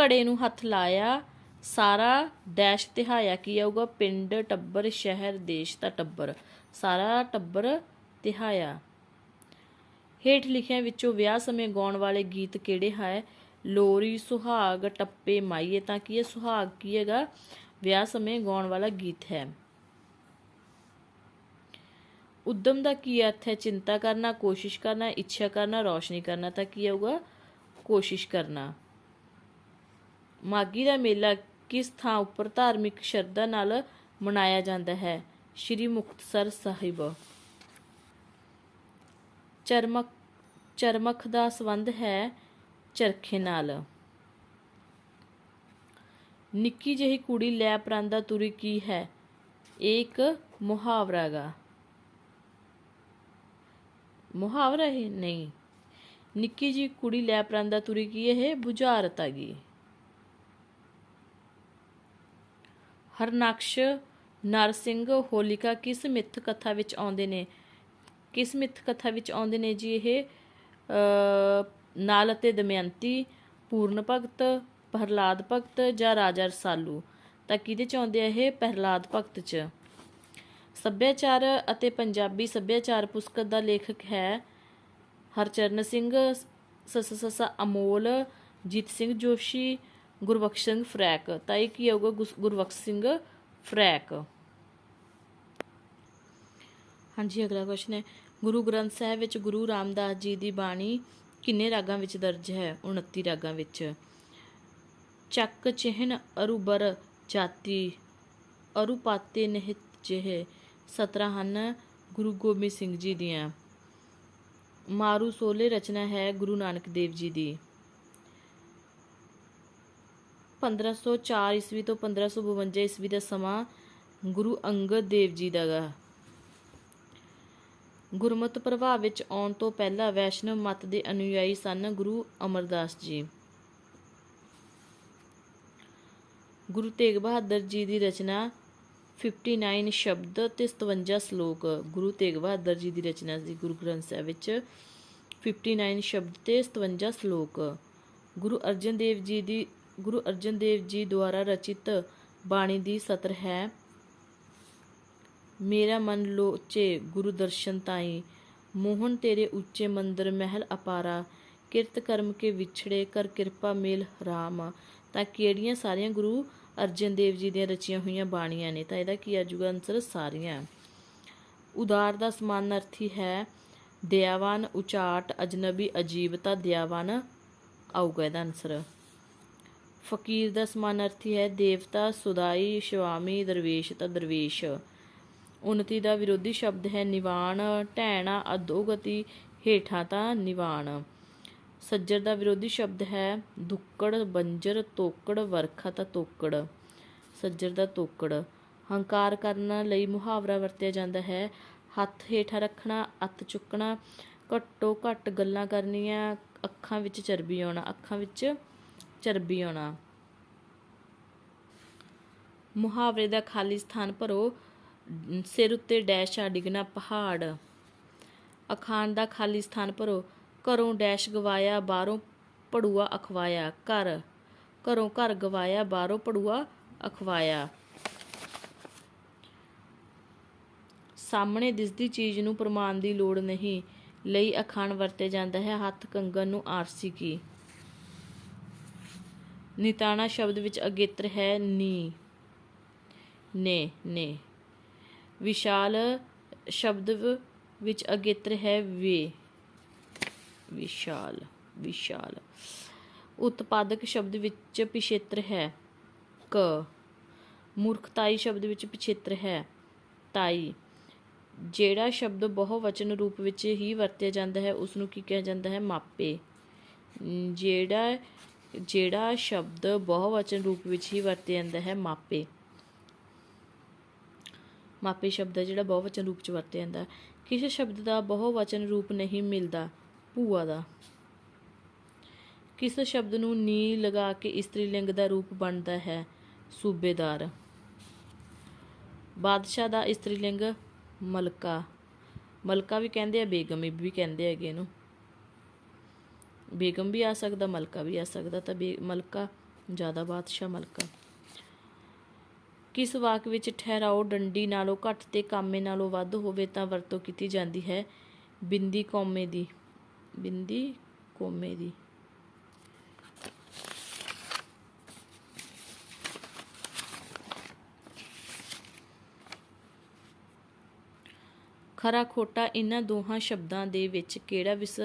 A: ਘੜੇ ਨੂੰ ਹੱਥ ਲਾਇਆ ਸਾਰਾ ਡੈਸ਼ ਤਿਹਾਇਆ ਕੀ ਆਊਗਾ? ਪਿੰਡ ਟੱਬਰ, ਸ਼ਹਿਰ, ਦੇਸ਼ ਦਾ ਟੱਬਰ। ਸਾਰਾ ਟੱਬਰ ਤਿਹਾਇਆ ਹੇਠ ਲਿਖਿਆਂ ਵਿੱਚੋਂ ਵਿਆਹ ਸਮੇਂ ਗਾਉਣ ਵਾਲੇ ਗੀਤ ਕਿਹੜੇ ਹੈ? ਲੋਰੀ, ਸੁਹਾਗ, ਟੱਪੇ ਮਾਈਏ ਤਾਂ ਕੀ ਹੈ? ਸੁਹਾਗ ਕੀ ਹੈਗਾ? ਵਿਆਹ ਸਮੇਂ ਗਾਉਣ ਵਾਲਾ ਗੀਤ ਹੈ। ਉਦਮ ਦਾ ਕੀ ਅਰਥ ਹੈ? ਚਿੰਤਾ ਕਰਨਾ, ਕੋਸ਼ਿਸ਼ ਕਰਨਾ, ਇੱਛਾ ਕਰਨਾ, ਰੌਸ਼ਨੀ ਕਰਨਾ ਤਾਂ ਕੀ ਆਊਗਾ? ਕੋਸ਼ਿਸ਼ ਕਰਨਾ। ਮਾਗੀ ਦਾ ਮੇਲਾ ਕਿਸ ਥਾਂ ਉੱਪਰ ਧਾਰਮਿਕ ਸ਼ਰਧਾ ਨਾਲ ਮਨਾਇਆ ਜਾਂਦਾ ਹੈ? ਸ਼੍ਰੀ ਮੁਕਤਸਰ ਸਾਹਿਬ। ਚਰਮਕ ਚਰਮਖ ਦਾ ਸੰਬੰਧ ਹੈ ਚਰਖੇ ਨਾਲ। ਨਿੱਕੀ ਜਿਹੀ ਕੁੜੀ ਲੈ ਪਰਾਂਦਾ ਤੁਰੀ ਕੀ ਹੈ? ਇਹ ਇੱਕ ਮੁਹਾਵਰਾ ਗਾ ਮੁਹਾਵਰਾ ਹੈ ਨਹੀਂ। ਨਿੱਕੀ ਜਿਹੀ ਕੁੜੀ ਲੈ ਪਰਾਂਦਾ ਤੁਰੀ ਕੀ ਇਹ ਬੁਝਾਰਤ ਹੈਗੀ। ਹਰਨਾਕਸ਼ ਨਰਸਿੰਘ ਹੋਲਿਕਾ ਕਿਸ ਮਿੱਥ ਕਥਾ ਵਿੱਚ ਆਉਂਦੇ ਨੇ? ਕਿਸ ਮਿੱਥ ਕਥਾ ਵਿੱਚ ਆਉਂਦੇ ਨੇ ਜੀ ਇਹ? ਨਾਲ ਅਤੇ ਦਮਯੰਤੀ, ਪੂਰਨ ਭਗਤ, ਪ੍ਰਹਲਾਦ ਭਗਤ ਜਾਂ ਰਾਜਾ ਰਸਾਲੂ? ਤਾਂ ਕਿਹਦੇ ਚ ਆਉਂਦੇ ਆ ਇਹ? ਪ੍ਰਹਲਾਦ ਭਗਤ ਚ। ਸੱਭਿਆਚਾਰ ਅਤੇ ਪੰਜਾਬੀ ਸੱਭਿਆਚਾਰ ਪੁਸਤਕ ਦਾ ਲੇਖਕ ਹੈ ਹਰਚਰਨ ਸਿੰਘ, ਸਸ ਸਸ ਅਮੋਲ, ਜੀਤ ਸਿੰਘ ਜੋਸ਼ੀ ਗੁਰਬਖਸ਼ ਸਿੰਘ ਫਰੈਕ। ਤਾਂ ਇਹ ਕੀ ਹੋਊਗਾ ਗੁਸ- ਗੁਰਬਖਸ਼ ਸਿੰਘ ਫਰੈਕ। ਹਾਂਜੀ, ਅਗਲਾ ਕੁਐਸਚਨ ਹੈ। ਗੁਰੂ ਗ੍ਰੰਥ ਸਾਹਿਬ ਵਿੱਚ ਗੁਰੂ ਰਾਮਦਾਸ ਜੀ ਦੀ ਬਾਣੀ ਕਿੰਨੇ ਰਾਗਾਂ ਵਿੱਚ ਦਰਜ ਹੈ? 29 ਰਾਗਾਂ ਵਿੱਚ। ਚੱਕ ਚਿਹਨ ਅਰੁਬਰ ਜਾਤੀ, ਅਰੁਪਾਤੇ ਨਿਹਿਤ ਜਿਹੇ 17 ਹਨ ਗੁਰੂ ਗੋਬਿੰਦ ਸਿੰਘ ਜੀ ਦੀਆਂ। ਮਾਰੂ ਸੋਲੇ ਰਚਨਾ ਹੈ ਗੁਰੂ ਨਾਨਕ ਦੇਵ ਜੀ ਦੀ। 1504 ਈਸਵੀ ਤੋਂ 1552 ਈਸਵੀ ਦਾ ਸਮਾਂ ਗੁਰੂ ਅੰਗਦ ਦੇਵ ਜੀ ਦਾ ਗਾ। ਗੁਰਮਤ ਪ੍ਰਭਾਵ ਵਿੱਚ ਆਉਣ ਤੋਂ ਪਹਿਲਾਂ ਵੈਸ਼ਨਵ ਮਤ ਦੇ ਅਨੁਯਾਈ ਸਨ ਗੁਰੂ ਅਮਰਦਾਸ ਜੀ। ਗੁਰੂ ਤੇਗ ਬਹਾਦਰ ਜੀ ਦੀ ਰਚਨਾ 59 ਸ਼ਬਦ ਤੇ 57 ਸ਼ਲੋਕ। ਗੁਰੂ ਤੇਗ ਬਹਾਦਰ ਜੀ ਦੀ ਰਚਨਾ ਸੀ ਗੁਰੂ ਗ੍ਰੰਥ ਸਾਹਿਬ ਵਿੱਚ 59 ਸ਼ਬਦ ਤੇ 57 ਸ਼ਲੋਕ। ਗੁਰੂ ਅਰਜਨ ਦੇਵ ਜੀ ਦੀ ਗੁਰੂ ਅਰਜਨ ਦੇਵ ਜੀ ਦੁਆਰਾ ਰਚਿਤ ਬਾਣੀ ਦੀ ਸਤਰ ਹੈ, ਮੇਰਾ ਮਨ ਲੋਚੇ ਗੁਰੂ ਦਰਸ਼ਨ ਤਾਈ, ਮੋਹਨ ਤੇਰੇ ਉੱਚੇ ਮੰਦਰ ਮਹਿਲ ਅਪਾਰਾ, ਕਿਰਤ ਕਰਮ ਕੇ ਵਿਛੜੇ ਕਰ ਕਿਰਪਾ ਮੇਲ ਰਾਮ ਤਾਂ ਕਿਹੜੀਆਂ ਸਾਰੀਆਂ ਗੁਰੂ ਅਰਜਨ ਦੇਵ ਜੀ ਦੀਆਂ ਰਚੀਆਂ ਹੋਈਆਂ ਬਾਣੀਆਂ ਨੇ? ਤਾਂ ਇਹਦਾ ਕੀ ਆ ਜੂਗਾ ਆਨਸਰ ਸਾਰੀਆਂ। ਉਦਾਰ ਦਾ ਸਮਾਨ ਸਮਾਨਾਰਥੀ ਹੈ, ਦਿਆਵਾਨ ਉਚਾਟ ਅਜਨਬੀ ਅਜੀਬਤਾ ਦਿਆਵਾਨ ਆਊਗਾ ਇਹਦਾ ਆਨਸਰ ਫਕੀਰ ਦਾ ਸਮਾਨ ਅਰਥੀ ਹੈ ਦੇਵਤਾ, ਸੁਦਾਈ, ਸ਼ਵਾਮੀ, ਦਰਵੇਸ਼ ਤਾਂ ਦਰਵੇਸ਼। ਉਨਤੀ ਦਾ ਵਿਰੋਧੀ ਸ਼ਬਦ ਹੈ ਨਿਵਾਣ ਢੈਣਾ ਅਧੋਗਤੀ ਹੇਠਾਂ ਤਾਂ ਨਿਵਾਣ। ਸੱਜਰ ਦਾ ਵਿਰੋਧੀ ਸ਼ਬਦ ਹੈ ਦੁੱਕੜ ਬੰਜਰ, ਤੋਕੜ, ਵਰਖਾ ਤਾਂ ਤੋਕੜ। ਸੱਜਰ ਦਾ ਤੋਕੜ। ਹੰਕਾਰ ਕਰਨ ਲਈ ਮੁਹਾਵਰਾ ਵਰਤਿਆ ਜਾਂਦਾ ਹੈ। ਹੱਥ ਹੇਠਾਂ ਰੱਖਣਾ, ਅੱਤ ਚੁੱਕਣਾ, ਘੱਟੋ ਘੱਟ ਗੱਲਾਂ ਕਰਨੀਆਂ, ਅੱਖਾਂ ਵਿੱਚ ਚਰਬੀ ਆਉਣਾ, ਅੱਖਾਂ ਵਿੱਚ ਚਰਬੀ ਆਉਣਾ। ਮੁਹਾਵਰੇ ਦਾ ਖਾਲੀ ਸਥਾਨ ਭਰੋ। ਸਿਰ ਉੱਤੇ ਡੈਸ਼ ਆ, ਡਿੱਗਣਾ ਪਹਾੜ। ਅਖਾਣ ਦਾ ਖਾਲੀ ਸਥਾਨ ਭਰੋ। ਘਰੋਂ ਡੈਸ਼ ਗਵਾਇਆ, ਬਾਹਰੋਂ ਪੜੂਆ ਅਖਵਾਇਆ, ਘਰ। ਘਰੋਂ ਘਰ ਗਵਾਇਆ, ਬਾਹਰੋਂ ਪੜੂਆ ਅਖਵਾਇਆ। ਸਾਹਮਣੇ ਦਿਸਦੀ ਚੀਜ਼ ਨੂੰ ਪ੍ਰਮਾਣ ਦੀ ਲੋੜ ਨਹੀਂ। ਲਈ ਅਖਾਣ ਵਰਤੇ ਜਾਂਦਾ ਹੈ, ਹੱਥ ਕੰਗਣ ਨੂੰ ਆਰਸੀ ਕੀ। ਨਿਤਾਣਾ ਸ਼ਬਦ ਵਿੱਚ ਅਗੇਤਰ ਹੈ ਨੀ। ਨੇ ਨੇ। ਵਿਸ਼ਾਲ ਸ਼ਬਦ ਵਿੱਚ ਅਗੇਤਰ ਹੈ ਵੇ। ਵਿਸ਼ਾਲ ਵਿਸ਼ਾਲ। ਉਤਪਾਦਕ ਸ਼ਬਦ ਵਿੱਚ ਪਿਛੇਤਰ ਹੈ ਕ। ਮੂਰਖਤਾਈ ਸ਼ਬਦ ਵਿੱਚ ਪਿਛੇਤਰ ਹੈ ਤਾਈ। ਜਿਹੜਾ ਸ਼ਬਦ ਬਹੁਵਚਨ ਰੂਪ ਵਿੱਚ ਹੀ ਵਰਤਿਆ ਜਾਂਦਾ ਹੈ ਉਸ ਨੂੰ ਕੀ ਕਿਹਾ ਜਾਂਦਾ ਹੈ? ਮਾਪੇ। ਜਿਹੜਾ ਜਿਹੜਾ ਸ਼ਬਦ ਬਹੁਵਚਨ ਰੂਪ ਵਿੱਚ ਹੀ ਵਰਤਿਆ ਜਾਂਦਾ ਹੈ, ਮਾਪੇ। ਮਾਪੇ ਸ਼ਬਦ ਹੈ ਜਿਹੜਾ ਬਹੁਵਚਨ ਰੂਪ ਚ ਵਰਤਿਆ ਜਾਂਦਾ ਹੈ। ਕਿਸੇ ਸ਼ਬਦ ਦਾ ਬਹੁਵਚਨ ਰੂਪ ਨਹੀਂ ਮਿਲਦਾ, ਭੂਆ ਦਾ। ਕਿਸ ਸ਼ਬਦ ਨੂੰ ਨੀ ਲਗਾ ਕੇ ਇਸਤਰੀ ਲਿੰਗ ਦਾ ਰੂਪ ਬਣਦਾ ਹੈ, ਸੂਬੇਦਾਰ। ਬਾਦਸ਼ਾਹ ਦਾ ਇਸਤਰੀ ਲਿੰਗ ਮਲਕਾ। ਮਲਕਾ ਵੀ ਕਹਿੰਦੇ ਆ, ਬੇਗਮ ਵੀ ਕਹਿੰਦੇ ਹੈਗੇ ਇਹਨੂੰ। ਬੇਗਮ ਵੀ ਆ ਸਕਦਾ, ਮਲਕਾ ਵੀ ਆ ਸਕਦਾ, ਤਾਂ ਬੇ ਮਲਕਾ, ਜ਼ਿਆਦਾ ਬਾਦਸ਼ਾਹ ਮਲਕਾ। ਕਿਸ ਵਾਕ ਵਿੱਚ ਠਹਿਰਾਓ ਡੰਡੀ ਨਾਲੋਂ ਘੱਟ ਤੇ ਕਾਮੇ ਨਾਲੋਂ ਵੱਧ ਹੋਵੇ ਤਾਂ ਵਰਤੋਂ ਕੀਤੀ ਜਾਂਦੀ ਹੈ? ਬਿੰਦੀ ਕੌਮੇ ਦੀ। ਬਿੰਦੀ ਕੌਮੇ ਦੀ। ਖਰਾ ਖੋਟਾ ਇਹਨਾਂ ਦੋਹਾਂ ਸ਼ਬਦਾਂ ਦੇ ਵਿੱਚ ਕਿਹੜਾ ਵਿਸ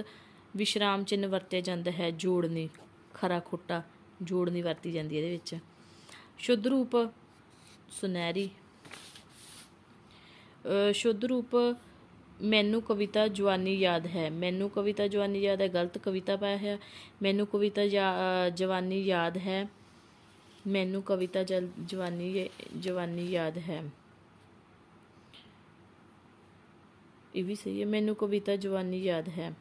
A: ਵਿਸ਼ਰਾਮ ਚਿੰਨ੍ਹ ਵਰਤਿਆ ਜਾਂਦਾ ਹੈ ਜੋੜਨੀ ਖਰਾ ਖੋਟਾ ਜੋੜਨੀ ਵਰਤੀ ਜਾਂਦੀ ਹੈ ਇਹਦੇ ਵਿੱਚ। ਸ਼ੁੱਧ ਰੂਪ ਸੁਨਹਿਰੀ ਸ਼ੁੱਧ ਰੂਪ ਮੈਨੂੰ ਕਵਿਤਾ ਜਵਾਨੀ ਯਾਦ ਹੈ। ਮੈਨੂੰ ਕਵਿਤਾ ਜਵਾਨੀ ਯਾਦ ਹੈ, ਗਲਤ ਕਵਿਤਾ ਪਾਇਆ ਹੈ ਮੈਨੂੰ ਕਵਿਤਾ ਜਾ- ਜਵਾਨੀ ਯਾਦ ਹੈ। ਮੈਨੂੰ ਕਵਿਤਾ ਜਲ, ਜਵਾਨੀ ਜਵਾਨੀ ਯਾਦ ਹੈ। ਇਹ ਵੀ ਸਹੀ ਹੈ। ਮੈਨੂੰ ਕਵਿਤਾ ਜਵਾਨੀ ਯਾਦ ਹੈ।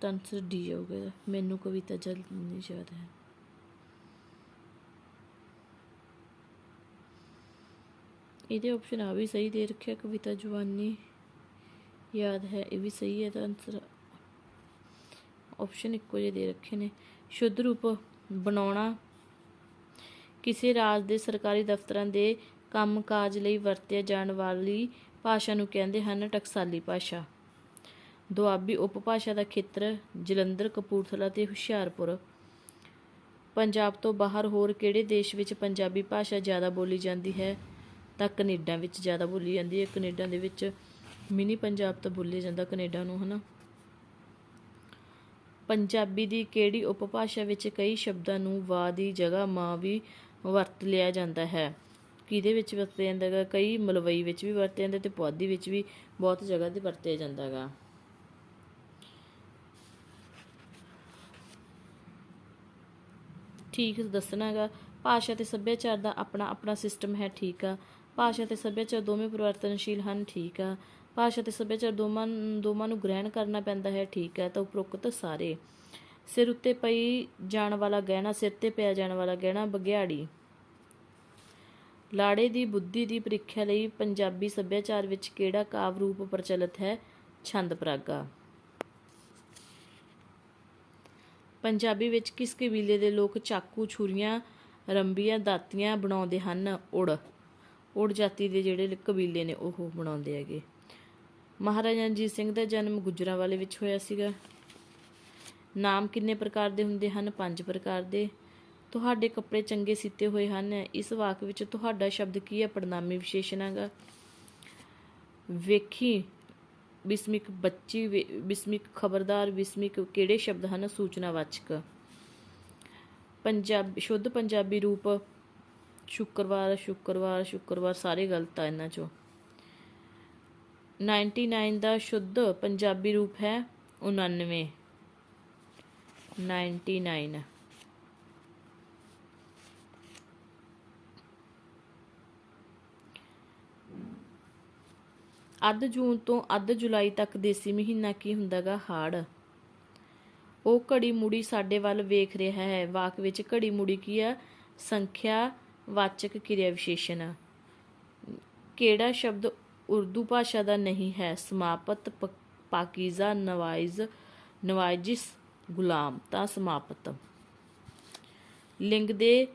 A: ਤਾਂ ਆਨਸਰ ਡੀ ਹੋਊਗਾ ਮੈਨੂੰ ਕਵਿਤਾ ਜਵਾਨੀ ਯਾਦ ਹੈ। ਇਹਦੇ ਆਪਸ਼ਨ ਆ ਵੀ ਸਹੀ ਦੇ ਰੱਖਿਆ, ਕਵਿਤਾ ਜਵਾਨੀ ਯਾਦ ਹੈ, ਇਹ ਵੀ ਸਹੀ ਹੈ ਤਾਂ ਆਨਸਰ ਆਪਸ਼ਨ ਇੱਕੋ ਜਿਹੇ ਦੇ ਰੱਖੇ ਨੇ। ਸ਼ੁੱਧ ਰੂਪ ਬਣਾਉਣਾ, ਕਿਸੇ ਰਾਜ ਦੇ ਸਰਕਾਰੀ ਦਫ਼ਤਰਾਂ ਦੇ ਕੰਮਕਾਜ ਲਈ ਵਰਤਿਆ ਜਾਣ ਵਾਲੀ ਭਾਸ਼ਾ ਨੂੰ ਕਹਿੰਦੇ ਹਨ ਟਕਸਾਲੀ ਭਾਸ਼ਾ। ਦੁਆਬੀ ਉਪਭਾਸ਼ਾ ਦਾ ਖੇਤਰ ਜਲੰਧਰ, ਕਪੂਰਥਲਾ ਤੇ ਹੁਸ਼ਿਆਰਪੁਰ। ਪੰਜਾਬ ਤੋਂ ਬਾਹਰ ਹੋਰ ਕਿਹੜੇ ਦੇਸ਼ ਵਿੱਚ ਪੰਜਾਬੀ ਭਾਸ਼ਾ ਜ਼ਿਆਦਾ ਬੋਲੀ ਜਾਂਦੀ ਹੈ? ਤਾਂ ਕੈਨੇਡਾ ਵਿੱਚ ਜ਼ਿਆਦਾ ਬੋਲੀ ਜਾਂਦੀ ਹੈ। ਕੈਨੇਡਾ ਦੇ ਵਿੱਚ ਮਿਨੀ ਪੰਜਾਬ ਤਾਂ ਬੋਲਿਆ ਜਾਂਦਾ ਕੈਨੇਡਾ ਨੂੰ, ਹਨਾ? ਪੰਜਾਬੀ ਦੀ ਕਿਹੜੀ ਉਪਭਾਸ਼ਾ ਵਿੱਚ ਕਈ ਸ਼ਬਦਾਂ ਨੂੰ ਵਾ ਦੀ ਜਗ੍ਹਾ ਮਾਂ ਵੀ ਵਰਤ ਲਿਆ ਜਾਂਦਾ ਹੈ? ਕਿਹਦੇ ਵਿੱਚ ਵਰਤਿਆ ਜਾਂਦਾ ਹੈਗਾ? ਕਈ ਮਲਵਈ ਵਿੱਚ ਵੀ ਵਰਤਿਆ ਜਾਂਦਾ ਤੇ ਪੁਆਧੀ ਵਿੱਚ ਵੀ ਬਹੁਤ ਜਗ੍ਹਾ ਤੇ ਵਰਤਿਆ ਜਾਂਦਾ ਹੈਗਾ। ਠੀਕ ਦੱਸਣਾ ਹੈਗਾ। ਭਾਸ਼ਾ ਤੇ ਸੱਭਿਆਚਾਰ ਦਾ ਆਪਣਾ ਆਪਣਾ ਸਿਸਟਮ ਹੈ ਠੀਕ ਆ। ਭਾਸ਼ਾ ਤੇ ਸੱਭਿਆਚਾਰ ਦੋਵੇਂ ਪਰਿਵਰਤਨਸ਼ੀਲ ਹਨ ਠੀਕ ਆ। ਭਾਸ਼ਾ ਤੇ ਸੱਭਿਆਚਾਰ ਦੋਵਾਂ ਦੋਵਾਂ ਨੂੰ ਗ੍ਰਹਿਣ ਕਰਨਾ ਪੈਂਦਾ ਹੈ ਠੀਕ ਹੈ ਤਾਂ ਉਪਰੋਕਤ ਸਾਰੇ। ਸਿਰ ਉੱਤੇ ਪਈ ਜਾਣ ਵਾਲਾ ਗਹਿਣਾ, ਸਿਰ ਤੇ ਪਿਆ ਜਾਣ ਵਾਲਾ ਗਹਿਣਾ ਬਗਿਆੜੀ ਲਾੜੇ ਦੀ ਬੁੱਧੀ ਦੀ ਪ੍ਰੀਖਿਆ ਲਈ ਪੰਜਾਬੀ ਸੱਭਿਆਚਾਰ ਵਿੱਚ ਕਿਹੜਾ ਕਾਵ ਰੂਪ ਪ੍ਰਚਲਿਤ ਹੈ? ਛੰਦ ਪਰਾਗਾ। ਪੰਜਾਬੀ ਵਿੱਚ ਕਿਸ ਕਬੀਲੇ ਦੇ ਲੋਕ ਚਾਕੂ, ਛੁਰੀਆਂ, ਰੰਬੀਆਂ, ਦਾਤੀਆਂ ਬਣਾਉਂਦੇ ਹਨ? ਉੜ। ਉੜ ਜਾਤੀ ਦੇ ਜਿਹੜੇ ਕਬੀਲੇ ਨੇ ਉਹ ਬਣਾਉਂਦੇ ਹੈਗੇ। ਮਹਾਰਾਜਾ ਰਣਜੀਤ ਸਿੰਘ ਦਾ ਜਨਮ ਗੁਜਰਾਂਵਾਲੇ ਵਿੱਚ ਹੋਇਆ ਸੀਗਾ। ਨਾਮ ਕਿੰਨੇ ਪ੍ਰਕਾਰ ਦੇ ਹੁੰਦੇ ਹਨ? ਪੰਜ ਪ੍ਰਕਾਰ ਦੇ। ਤੁਹਾਡੇ ਕੱਪੜੇ ਚੰਗੇ ਸੀਤੇ ਹੋਏ ਹਨ। ਇਸ ਵਾਕ ਵਿੱਚ ਤੁਹਾਡਾ ਸ਼ਬਦ ਕੀ ਹੈ? ਪੜਨਾਮੀ ਵਿਸ਼ੇਸ਼ਣ ਹੈਗਾ। ਵੇਖੀ। ਬਿਸਮਿਕ ਬੱਚੀ ਵੇ- ਬਿਸਮਿਕ ਖਬਰਦਾਰ, ਬਿਸਮਿਕ ਕਿਹੜੇ ਸ਼ਬਦ ਹਨ? ਸੂਚਨਾਵਾਚਕ ਪੰਜਾਬ ਸ਼ੁੱਧ ਪੰਜਾਬੀ ਰੂਪ, ਸ਼ੁੱਕਰਵਾਰ ਸ਼ੁੱਕਰਵਾਰ ਸ਼ੁੱਕਰਵਾਰ, ਸਾਰੇ ਗਲਤ ਆ ਇਹਨਾਂ ਚੋਂ। 99 ਦਾ ਸ਼ੁੱਧ ਪੰਜਾਬੀ ਰੂਪ ਹੈ 99 99 ਅੱਧ ਜੂਨ ਤੋਂ ਅੱਧ ਜੁਲਾਈ ਤੱਕ ਦੇਸੀ ਮਹੀਨਾ ਕੀ ਹੁੰਦਾਗਾ? ਹਾੜ। ਉਹ ਘੜੀ ਮੁੜੀ ਸਾਡੇ ਵੱਲ ਵੇਖ ਰਿਹਾ ਹੈ। ਵਾਕ ਵਿੱਚ ਘੜੀ ਮੁੜੀ ਕੀ ਆ? ਸੰਖਿਆ ਵਾਚਕ ਕਿਰਿਆ ਵਿਸ਼ੇਸ਼ਣ। ਕਿਹੜਾ ਸ਼ਬਦ ਉਰਦੂ ਭਾਸ਼ਾ ਦਾ ਨਹੀਂ ਹੈ? ਸਮਾਪਤ ਪਾਕੀਜ਼ਾ ਨਵਾਇਜ਼, ਨਵਾਇਜਿਸ ਗੁਲਾਮ, ਤਾਂ ਸਮਾਪਤ। ਲਿੰਗ ਦੇ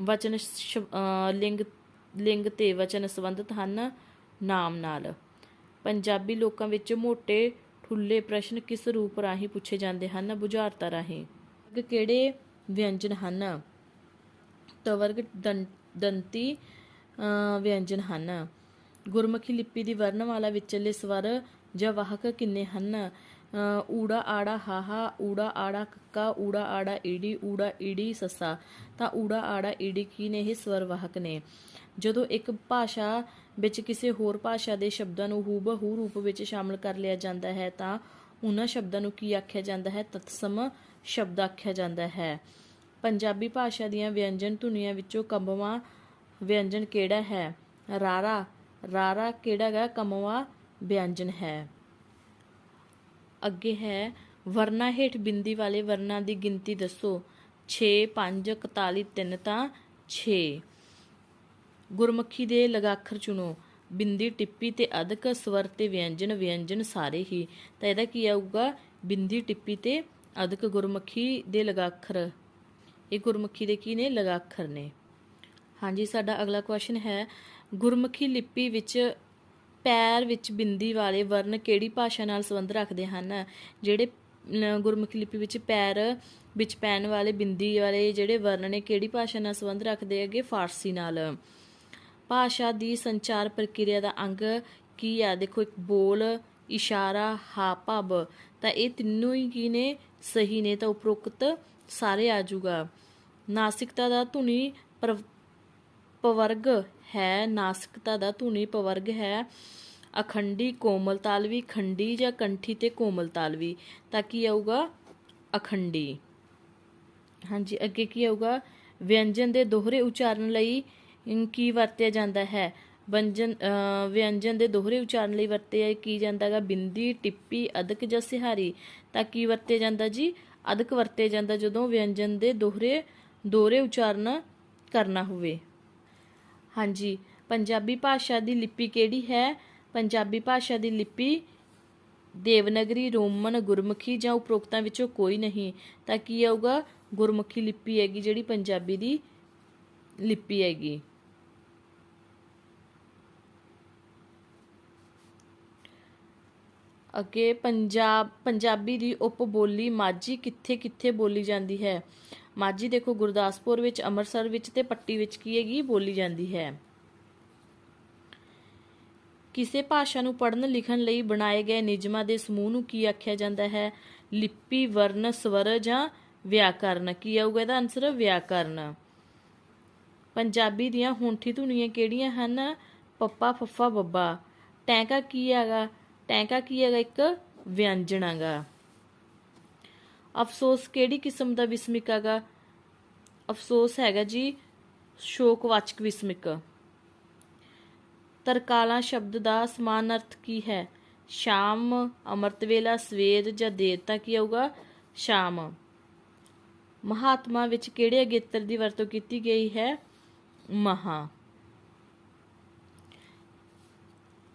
A: ਵਚਨ ਸ਼ਬ- ਲਿੰਗ ਲਿੰਗ ਤੇ ਵਚਨ ਸੰਬੰਧਿਤ ਹਨ ਨਾਮ ਨਾਲ। ਪੰਜਾਬੀ ਲੋਕਾਂ ਵਿੱਚ ਮੋٹے ਠੁੱਲੇ ਪ੍ਰਸ਼ਨ ਕਿਸ ਰੂਪ ਰਾਹੀਂ ਪੁੱਛੇ ਜਾਂਦੇ ਹਨ? ਬੁਝਾਰਤਾਂ ਰਾਹੀਂ। ਵਰਗ ਕਿਹੜੇ ਵਿਅੰਜਨ ਹਨ? ਤਵਰਗ ਦੰਤੀ ਵਿਅੰਜਨ ਹਨ। ਗੁਰਮੁਖੀ ਲਿਪੀ ਦੀ ਵਰਣਮਾਲਾ ਵਿਚਲੇ ਸਵਰ ਜਾਂ ਵਾਹਕ ਕਿੰਨੇ ਹਨ? ਅਹ, ਊੜਾ ਆੜਾ ਹਾਹਾ ਊੜਾ ਆੜਾ ਕੱਕਾ ਊੜਾ ਆੜਾ ਈੜੀ ਊੜਾ ਈੜੀ ਸੱਸਾ। ਤਾਂ ਊੜਾ ਆੜਾ ਈੜੀ ਕੀ ਨੇ? ਇਹ ਸਵਰ ਵਾਹਕ ਨੇ। ਜਦੋਂ ਇੱਕ ਭਾਸ਼ਾ ਵਿੱਚ ਕਿਸੇ ਹੋਰ ਭਾਸ਼ਾ ਦੇ ਸ਼ਬਦਾਂ ਨੂੰ ਹੂਬਹੂ ਰੂਪ ਵਿੱਚ ਸ਼ਾਮਲ ਕਰ ਲਿਆ ਜਾਂਦਾ ਹੈ, ਤਾਂ ਉਹਨਾਂ ਸ਼ਬਦਾਂ ਨੂੰ ਕੀ ਆਖਿਆ ਜਾਂਦਾ ਹੈ? ਤਤਸਮ ਸ਼ਬਦ ਆਖਿਆ ਜਾਂਦਾ ਹੈ। ਪੰਜਾਬੀ ਭਾਸ਼ਾ ਦੀਆਂ ਵਿਅੰਜਨ ਧੁਨੀਆਂ ਵਿੱਚੋਂ ਕੰਬਵਾ ਵਿਅੰਜਨ ਕਿਹੜਾ ਹੈ? ਰਾਰਾ। ਰਾਰਾ ਕਿਹੜਾ ਗਾ? ਕੰਬਵਾ ਵਿਅੰਜਨ ਹੈ। ਅੱਗੇ ਹੈ, ਵਰਨਾ ਹੇਠ ਬਿੰਦੀ ਵਾਲੇ ਵਰਨਾਂ ਦੀ ਗਿਣਤੀ ਦੱਸੋ। 6 5 41 3 ਤਾਂ 6 ਗੁਰਮੁਖੀ ਦੇ ਲਗਾਖਰ ਚੁਣੋ। ਬਿੰਦੀ, ਟਿੱਪੀ ਤੇ ਅਧਕ ਸਵਰ ਤੇ ਵਿਅੰਜਨ ਵਿਅੰਜਨ ਸਾਰੇ ਹੀ। ਤਾਂ ਇਹਦਾ ਕੀ ਆਊਗਾ? ਬਿੰਦੀ, ਟਿੱਪੀ ਤੇ ਅਧਕ ਗੁਰਮੁਖੀ ਦੇ ਲਗਾਖਰ। ਇਹ ਗੁਰਮੁਖੀ ਦੇ ਕੀ ਨੇ? ਲਗਾਖਰ ਨੇ। ਹਾਂਜੀ, ਸਾਡਾ ਅਗਲਾ ਕੁਐਸਚਨ ਹੈ, ਗੁਰਮੁਖੀ ਲਿਪੀ ਵਿੱਚ ਪੈਰ ਵਿੱਚ ਬਿੰਦੀ ਵਾਲੇ ਵਰਨ ਕਿਹੜੀ ਭਾਸ਼ਾ ਨਾਲ ਸੰਬੰਧ ਰੱਖਦੇ ਹਨ? ਜਿਹੜੇ ਗੁਰਮੁਖੀ ਲਿਪੀ ਵਿੱਚ ਪੈਰ ਵਿੱਚ ਪੈਣ ਵਾਲੇ ਬਿੰਦੀ ਵਾਲੇ ਜਿਹੜੇ ਵਰਨ ਨੇ, ਕਿਹੜੀ ਭਾਸ਼ਾ ਨਾਲ ਸੰਬੰਧ ਰੱਖਦੇ ਹੈਗੇ? ਫਾਰਸੀ ਨਾਲ। ਭਾਸ਼ਾ ਦੀ ਸੰਚਾਰ ਪ੍ਰਕਿਰਿਆ ਦਾ ਅੰਗ ਕੀ ਆ? ਦੇਖੋ, ਇੱਕ ਬੋਲ, ਇਸ਼ਾਰਾ ਹਾਪਬ ਤਾਂ ਇਹ ਤਿੰਨੋਂ ਹੀ ਕੀ ਨੇ? ਸਹੀ ਨੇ, ਤਾਂ ਉਪਰੋਕਤ ਸਾਰੇ ਆ ਜਾਊਗਾ। ਨਾਸਿਕਤਾ ਦਾ ਧੁਨੀ ਪ੍ਰਵ- ਪਵਰਗ ਹੈ, ਨਾਸਿਕਤਾ ਦਾ ਧੁਨੀ ਪਵਰਗ ਹੈ। ਅਖੰਡੀ ਕੋਮਲ ਤਾਲਵੀ, ਖੰਡੀ ਜਾਂ ਕੰਠੀ ਤੇ ਕੋਮਲ ਤਾਲਵੀ, ਤਾਂ ਕੀ ਆਊਗਾ? ਅਖੰਡੀ। ਹਾਂਜੀ, ਅੱਗੇ ਕੀ ਆਊਗਾ? ਵਿਅੰਜਨ ਦੇ ਦੋਹਰੇ ਉਚਾਰਨ ਲਈ ਕੀ ਵਰਤਿਆ ਜਾਂਦਾ ਹੈ? ਵਿਅੰਜਨ ਵਿਅੰਜਨ ਦੇ ਦੋਹਰੇ ਉਚਾਰਨ ਲਈ ਵਰਤਿਆ ਕੀ ਜਾਂਦਾ ਹੈਗਾ? ਬਿੰਦੀ, ਟਿੱਪੀ, ਅਦਕ ਜਾਂ ਸਿਹਾਰੀ? ਤਾਂ ਕੀ ਵਰਤਿਆ ਜਾਂਦਾ ਜੀ? ਅਦਕ ਵਰਤਿਆ ਜਾਂਦਾ ਜਦੋਂ ਵਿਅੰਜਨ ਦੇ ਦੋਹਰੇ ਦੋਹਰੇ ਉਚਾਰਨ ਕਰਨਾ ਹੋਵੇ। ਹਾਂਜੀ, ਪੰਜਾਬੀ ਭਾਸ਼ਾ ਦੀ ਲਿਪੀ ਕਿਹੜੀ ਹੈ? ਪੰਜਾਬੀ ਭਾਸ਼ਾ ਦੀ ਲਿਪੀ ਦੇਵਨਗਰੀ, ਰੋਮਨ, ਗੁਰਮੁਖੀ ਜਾਂ ਉਪਰੋਕਤਾਂ ਵਿੱਚੋਂ ਕੋਈ ਨਹੀਂ। ਤਾਂ ਕੀ ਆਊਗਾ? ਗੁਰਮੁਖੀ ਲਿਪੀ ਹੈਗੀ ਜਿਹੜੀ ਪੰਜਾਬੀ ਦੀ ਲਿਪੀ ਹੈਗੀ। ਅੱਗੇ ਪੰਜਾਬ, ਪੰਜਾਬੀ ਦੀ ਉਪ ਬੋਲੀ ਮਾਝੀ ਕਿੱਥੇ ਕਿੱਥੇ ਬੋਲੀ ਜਾਂਦੀ ਹੈ? ਮਾਝੀ ਦੇਖੋ ਗੁਰਦਾਸਪੁਰ ਵਿੱਚ, ਅੰਮ੍ਰਿਤਸਰ ਵਿੱਚ ਤੇ ਪੱਟੀ ਵਿੱਚ ਕੀ ਹੈਗੀ? ਬੋਲੀ ਜਾਂਦੀ ਹੈ। ਕਿਸੇ ਭਾਸ਼ਾ ਨੂੰ ਪੜ੍ਹਨ, ਲਿਖਣ ਲਈ ਬਣਾਏ ਗਏ ਨਿਯਮਾਂ ਦੇ ਸਮੂਹ ਨੂੰ ਕੀ ਆਖਿਆ ਜਾਂਦਾ ਹੈ? ਲਿਪੀ ਵਰਨ ਸਵਰ ਜਾਂ ਵਿਆਕਰਨ। ਕੀ ਆਊਗਾ ਇਹਦਾ ਆਨਸਰ ਵਿਆਕਰਨ। ਪੰਜਾਬੀ ਦੀਆਂ ਹੁੰਠੀ ਧੁਨੀਆਂ ਕਿਹੜੀਆਂ ਹਨ? ਪੱਪਾ, ਫੱਫਾ, ਬੱਬਾ। ਟੈਂਕਾ ਕੀ ਹੈਗਾ? ਟੈਂਕਾ ਕੀ ਹੈਗਾ ਇੱਕ ਵਿਅੰਜਨ ਹੈਗਾ। ਅਫਸੋਸ ਕਿਹੜੀ ਕਿਸਮ ਦਾ ਵਿਸਮਿਕ ਹੈਗਾ? ਅਫਸੋਸ ਹੈਗਾ ਜੀ ਸ਼ੋਕਵਾਚਕ ਵਿਸਮਿਕ ਤਰਕਾਲਾ ਸ਼ਬਦ ਦਾ ਸਮਾਨ ਅਰਥ ਕੀ ਹੈ? ਸ਼ਾਮ, ਅੰਮ੍ਰਿਤ ਵੇਲਾ, ਸਵੇਰ ਜਾਂ ਦੇਰ ਤਾਂ ਕੀ ਆਊਗਾ? ਸ਼ਾਮ। ਮਹਾਤਮਾ ਵਿੱਚ ਕਿਹੜੇ ਅਗੇਤਰ ਦੀ ਵਰਤੋਂ ਕੀਤੀ ਗਈ ਹੈ? ਮਹਾ।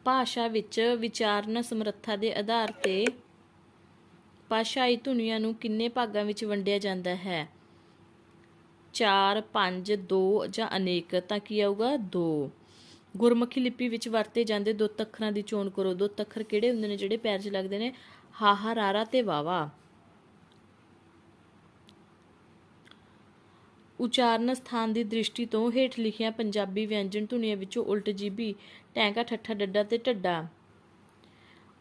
A: ਭਾਸ਼ਾ ਵਿੱਚ ਵਿਚਾਰਨ ਸਮਰੱਥਾ ਦੇ ਆਧਾਰ ਤੇ ਭਾਸ਼ਾਈ ਧੁਨੀਆਂ ਨੂੰ ਕਿੰਨੇ ਭਾਗਾਂ ਵਿੱਚ ਵੰਡਿਆ ਜਾਂਦਾ ਹੈ? 4 5 2 ਜਾਂ ਅਨੇਕ? ਤਾਂ ਕੀ ਆਊਗਾ? 2 ਗੁਰਮੁਖੀ ਲਿਪੀ ਵਿੱਚ ਵਰਤੇ ਜਾਂਦੇ ਦੋ ਅੱਖਰਾਂ ਦੀ ਚੋਣ ਕਰੋ। ਦੋ ਅੱਖਰ ਕਿਹੜੇ ਹੁੰਦੇ ਨੇ ਜਿਹੜੇ ਪੈਰ 'ਚ ਲੱਗਦੇ ਨੇ? ਹਾਹਾ ਰਾਰਾ ਤੇ ਵਾਵਾ ਉਚਾਰਨ ਸਥਾਨ ਦੀ ਦ੍ਰਿਸ਼ਟੀ ਤੋਂ ਹੇਠ ਲਿਖੀਆਂ ਪੰਜਾਬੀ ਵਿਅੰਜਨ ਧੁਨੀਆਂ ਵਿੱਚੋਂ ਉਲਟ ਜੀਬੀ, ਟੈਂਕਾ, ਠੱਠਾ, ਡੱਡਾ ਤੇ ਢੱਡਾ।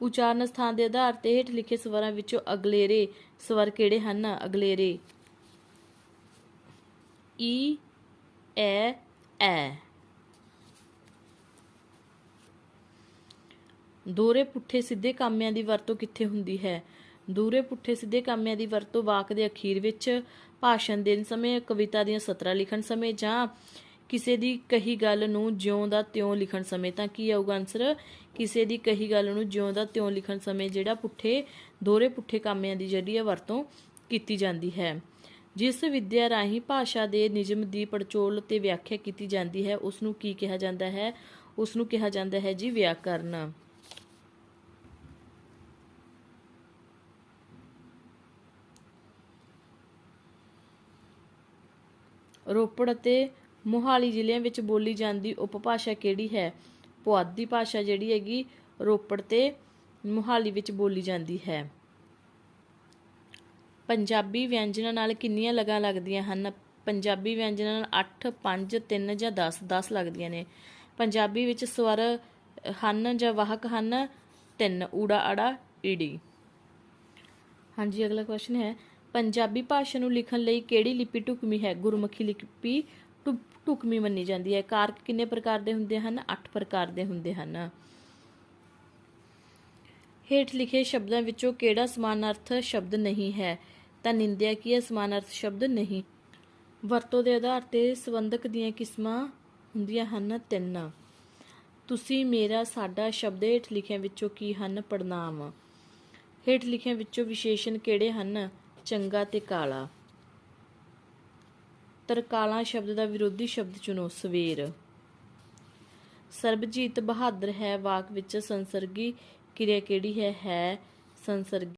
A: ਉਚਾਰਨ ਸਥਾਨ ਦੇ ਆਧਾਰ ਤੇ ਹੇਠ ਲਿਖੇ ਸਵਰਾਂ ਵਿੱਚੋਂ ਅਗਲੇਰੇ ਸਵਰ ਕਿਹੜੇ ਹਨ? ਅਗਲੇਰੇ। ਈ, ਐ ਐ। ਦੋਰੇ ਪੁੱਠੇ ਸਿੱਧੇ ਕਾਮਿਆਂ ਦੀ ਵਰਤੋਂ ਕਿੱਥੇ ਹੁੰਦੀ ਹੈ? ਦੂਰੇ ਪੁੱਠੇ ਸਿੱਧੇ ਕਾਮਿਆਂ ਦੀ ਵਰਤੋਂ ਵਾਕ ਦੇ ਅਖੀਰ ਵਿੱਚ ਭਾਸ਼ਣ ਦੇਣ ਸਮੇਂ ਕਵਿਤਾ ਦੀਆਂ ਸਤਰਾਂ ਲਿਖਣ ਸਮੇਂ ਜਾਂ ਕਿਸੇ ਦੀ ਕਹੀ ਗੱਲ ਨੂੰ ਜਿਉਂ ਦਾ ਤਿਉਂ ਲਿਖਣ ਸਮੇਂ, ਤਾਂ ਕੀ ਆਊਗਾ ਆਨਸਰ ਕਿਸੇ ਦੀ ਕਹੀ ਗੱਲ ਨੂੰ ਜਿਉਂ ਦਾ ਤਿਉਂ ਲਿਖਣ ਸਮੇਂ ਜਿਹੜਾ ਪੁੱਠੇ ਦੋਰੇ ਪੁੱਠੇ ਕਾਮਿਆਂ ਦੀ ਜਿਹੜੀ ਆ ਵਰਤੋਂ ਕੀਤੀ ਜਾਂਦੀ ਹੈ। ਜਿਸ ਵਿਦਿਆ ਰਾਹੀਂ ਭਾਸ਼ਾ ਦੇ ਨਿਯਮ ਦੀ ਪੜਚੋਲ ਤੇ ਵਿਆਖਿਆ ਕੀਤੀ ਜਾਂਦੀ ਹੈ ਉਸ ਨੂੰ ਕੀ ਕਿਹਾ ਜਾਂਦਾ ਹੈ? ਉਸ ਨੂੰ ਕਿਹਾ ਜਾਂਦਾ ਹੈ ਜੀ ਵਿਆਕਰਨ। ਰੋਪੜ ਅਤੇ ਮੋਹਾਲੀ ਜ਼ਿਲ੍ਹਿਆਂ ਵਿੱਚ ਬੋਲੀ ਜਾਂਦੀ ਉਪਭਾਸ਼ਾ ਕਿਹੜੀ ਹੈ? ਪੁਆਧੀ ਭਾਸ਼ਾ ਜਿਹੜੀ ਹੈਗੀ ਰੋਪੜ ਤੇ ਮੋਹਾਲੀ ਵਿੱਚ ਬੋਲੀ ਜਾਂਦੀ ਹੈ। ਪੰਜਾਬੀ ਵਿਅੰਜਨਾਂ ਨਾਲ ਕਿੰਨੀਆਂ ਲਗਾਂ ਲੱਗਦੀਆਂ ਹਨ? ਪੰਜਾਬੀ ਵਿਅੰਜਨਾਂ ਨਾਲ 8 5 3 ਜਾਂ 10 10 ਲੱਗਦੀਆਂ ਨੇ। ਪੰਜਾਬੀ ਵਿੱਚ ਸਵਰ ਹਨ ਜਾਂ ਵਾਹਕ ਹਨ? ਤਿੰਨ ਊੜਾ ਅੜਾ ਈੜੀ। ਹਾਂਜੀ, ਅਗਲਾ ਕੁਐਸਚਨ ਹੈ। ਪੰਜਾਬੀ ਭਾਸ਼ਾ ਨੂੰ ਲਿਖਣ ਲਈ ਕਿਹੜੀ ਲਿਪੀ ਢੁਕਵੀਂ ਹੈ? ਗੁਰਮੁਖੀ ਲਿਪੀ ਢੁ- ਢੁਕਵੀਂ ਮੰਨੀ ਜਾਂਦੀ ਹੈ। ਕਾਰਕ ਕਿੰਨੇ ਪ੍ਰਕਾਰ ਦੇ ਹੁੰਦੇ ਹਨ? 8 ਪ੍ਰਕਾਰ ਦੇ ਹੁੰਦੇ ਹਨ। ਹੇਠ ਲਿਖੇ ਸ਼ਬਦਾਂ ਵਿੱਚੋਂ ਕਿਹੜਾ ਸਮਾਨਾਰਥ ਸ਼ਬਦ ਨਹੀਂ ਹੈ? ਤਾਂ ਨਿੰਦਿਆ ਕੀ ਹੈ? ਸਮਾਨਾਰਥ ਸ਼ਬਦ ਨਹੀਂ। ਵਰਤੋਂ ਦੇ ਆਧਾਰ ਤੇ ਸੰਬੰਧਕ ਦੀਆਂ ਕਿਸਮਾਂ ਹੁੰਦੀਆਂ ਹਨ ਤਿੰਨ। ਤੁਸੀਂ ਮੇਰਾ, ਸਾਡਾ ਸ਼ਬਦ ਹੇਠ ਲਿਖਿਆਂ ਵਿੱਚੋਂ ਕੀ ਹਨ? ਪੜਨਾਮ ਹੇਠ ਲਿਖਿਆਂ ਵਿੱਚੋਂ ਵਿਸ਼ੇਸ਼ਣ ਕਿਹੜੇ ਹਨ? ਚੰਗਾ ਤੇ ਕਾਲਾ। ਤਰਕਾਲਾ ਸ਼ਬਦ ਦਾ ਵਿਰੋਧੀ ਸ਼ਬਦ ਚੁਣੋ, ਸਵੇਰ। ਸਰਬਜੀਤ ਬਹਾਦਰ ਹੈ ਵਾਕ ਵਿੱਚ ਸੰਸਰਗੀ ਕਿਰਿਆ ਕਿਹੜੀ ਹੈ? ਹੈ ਸੰਸਰਗੀ।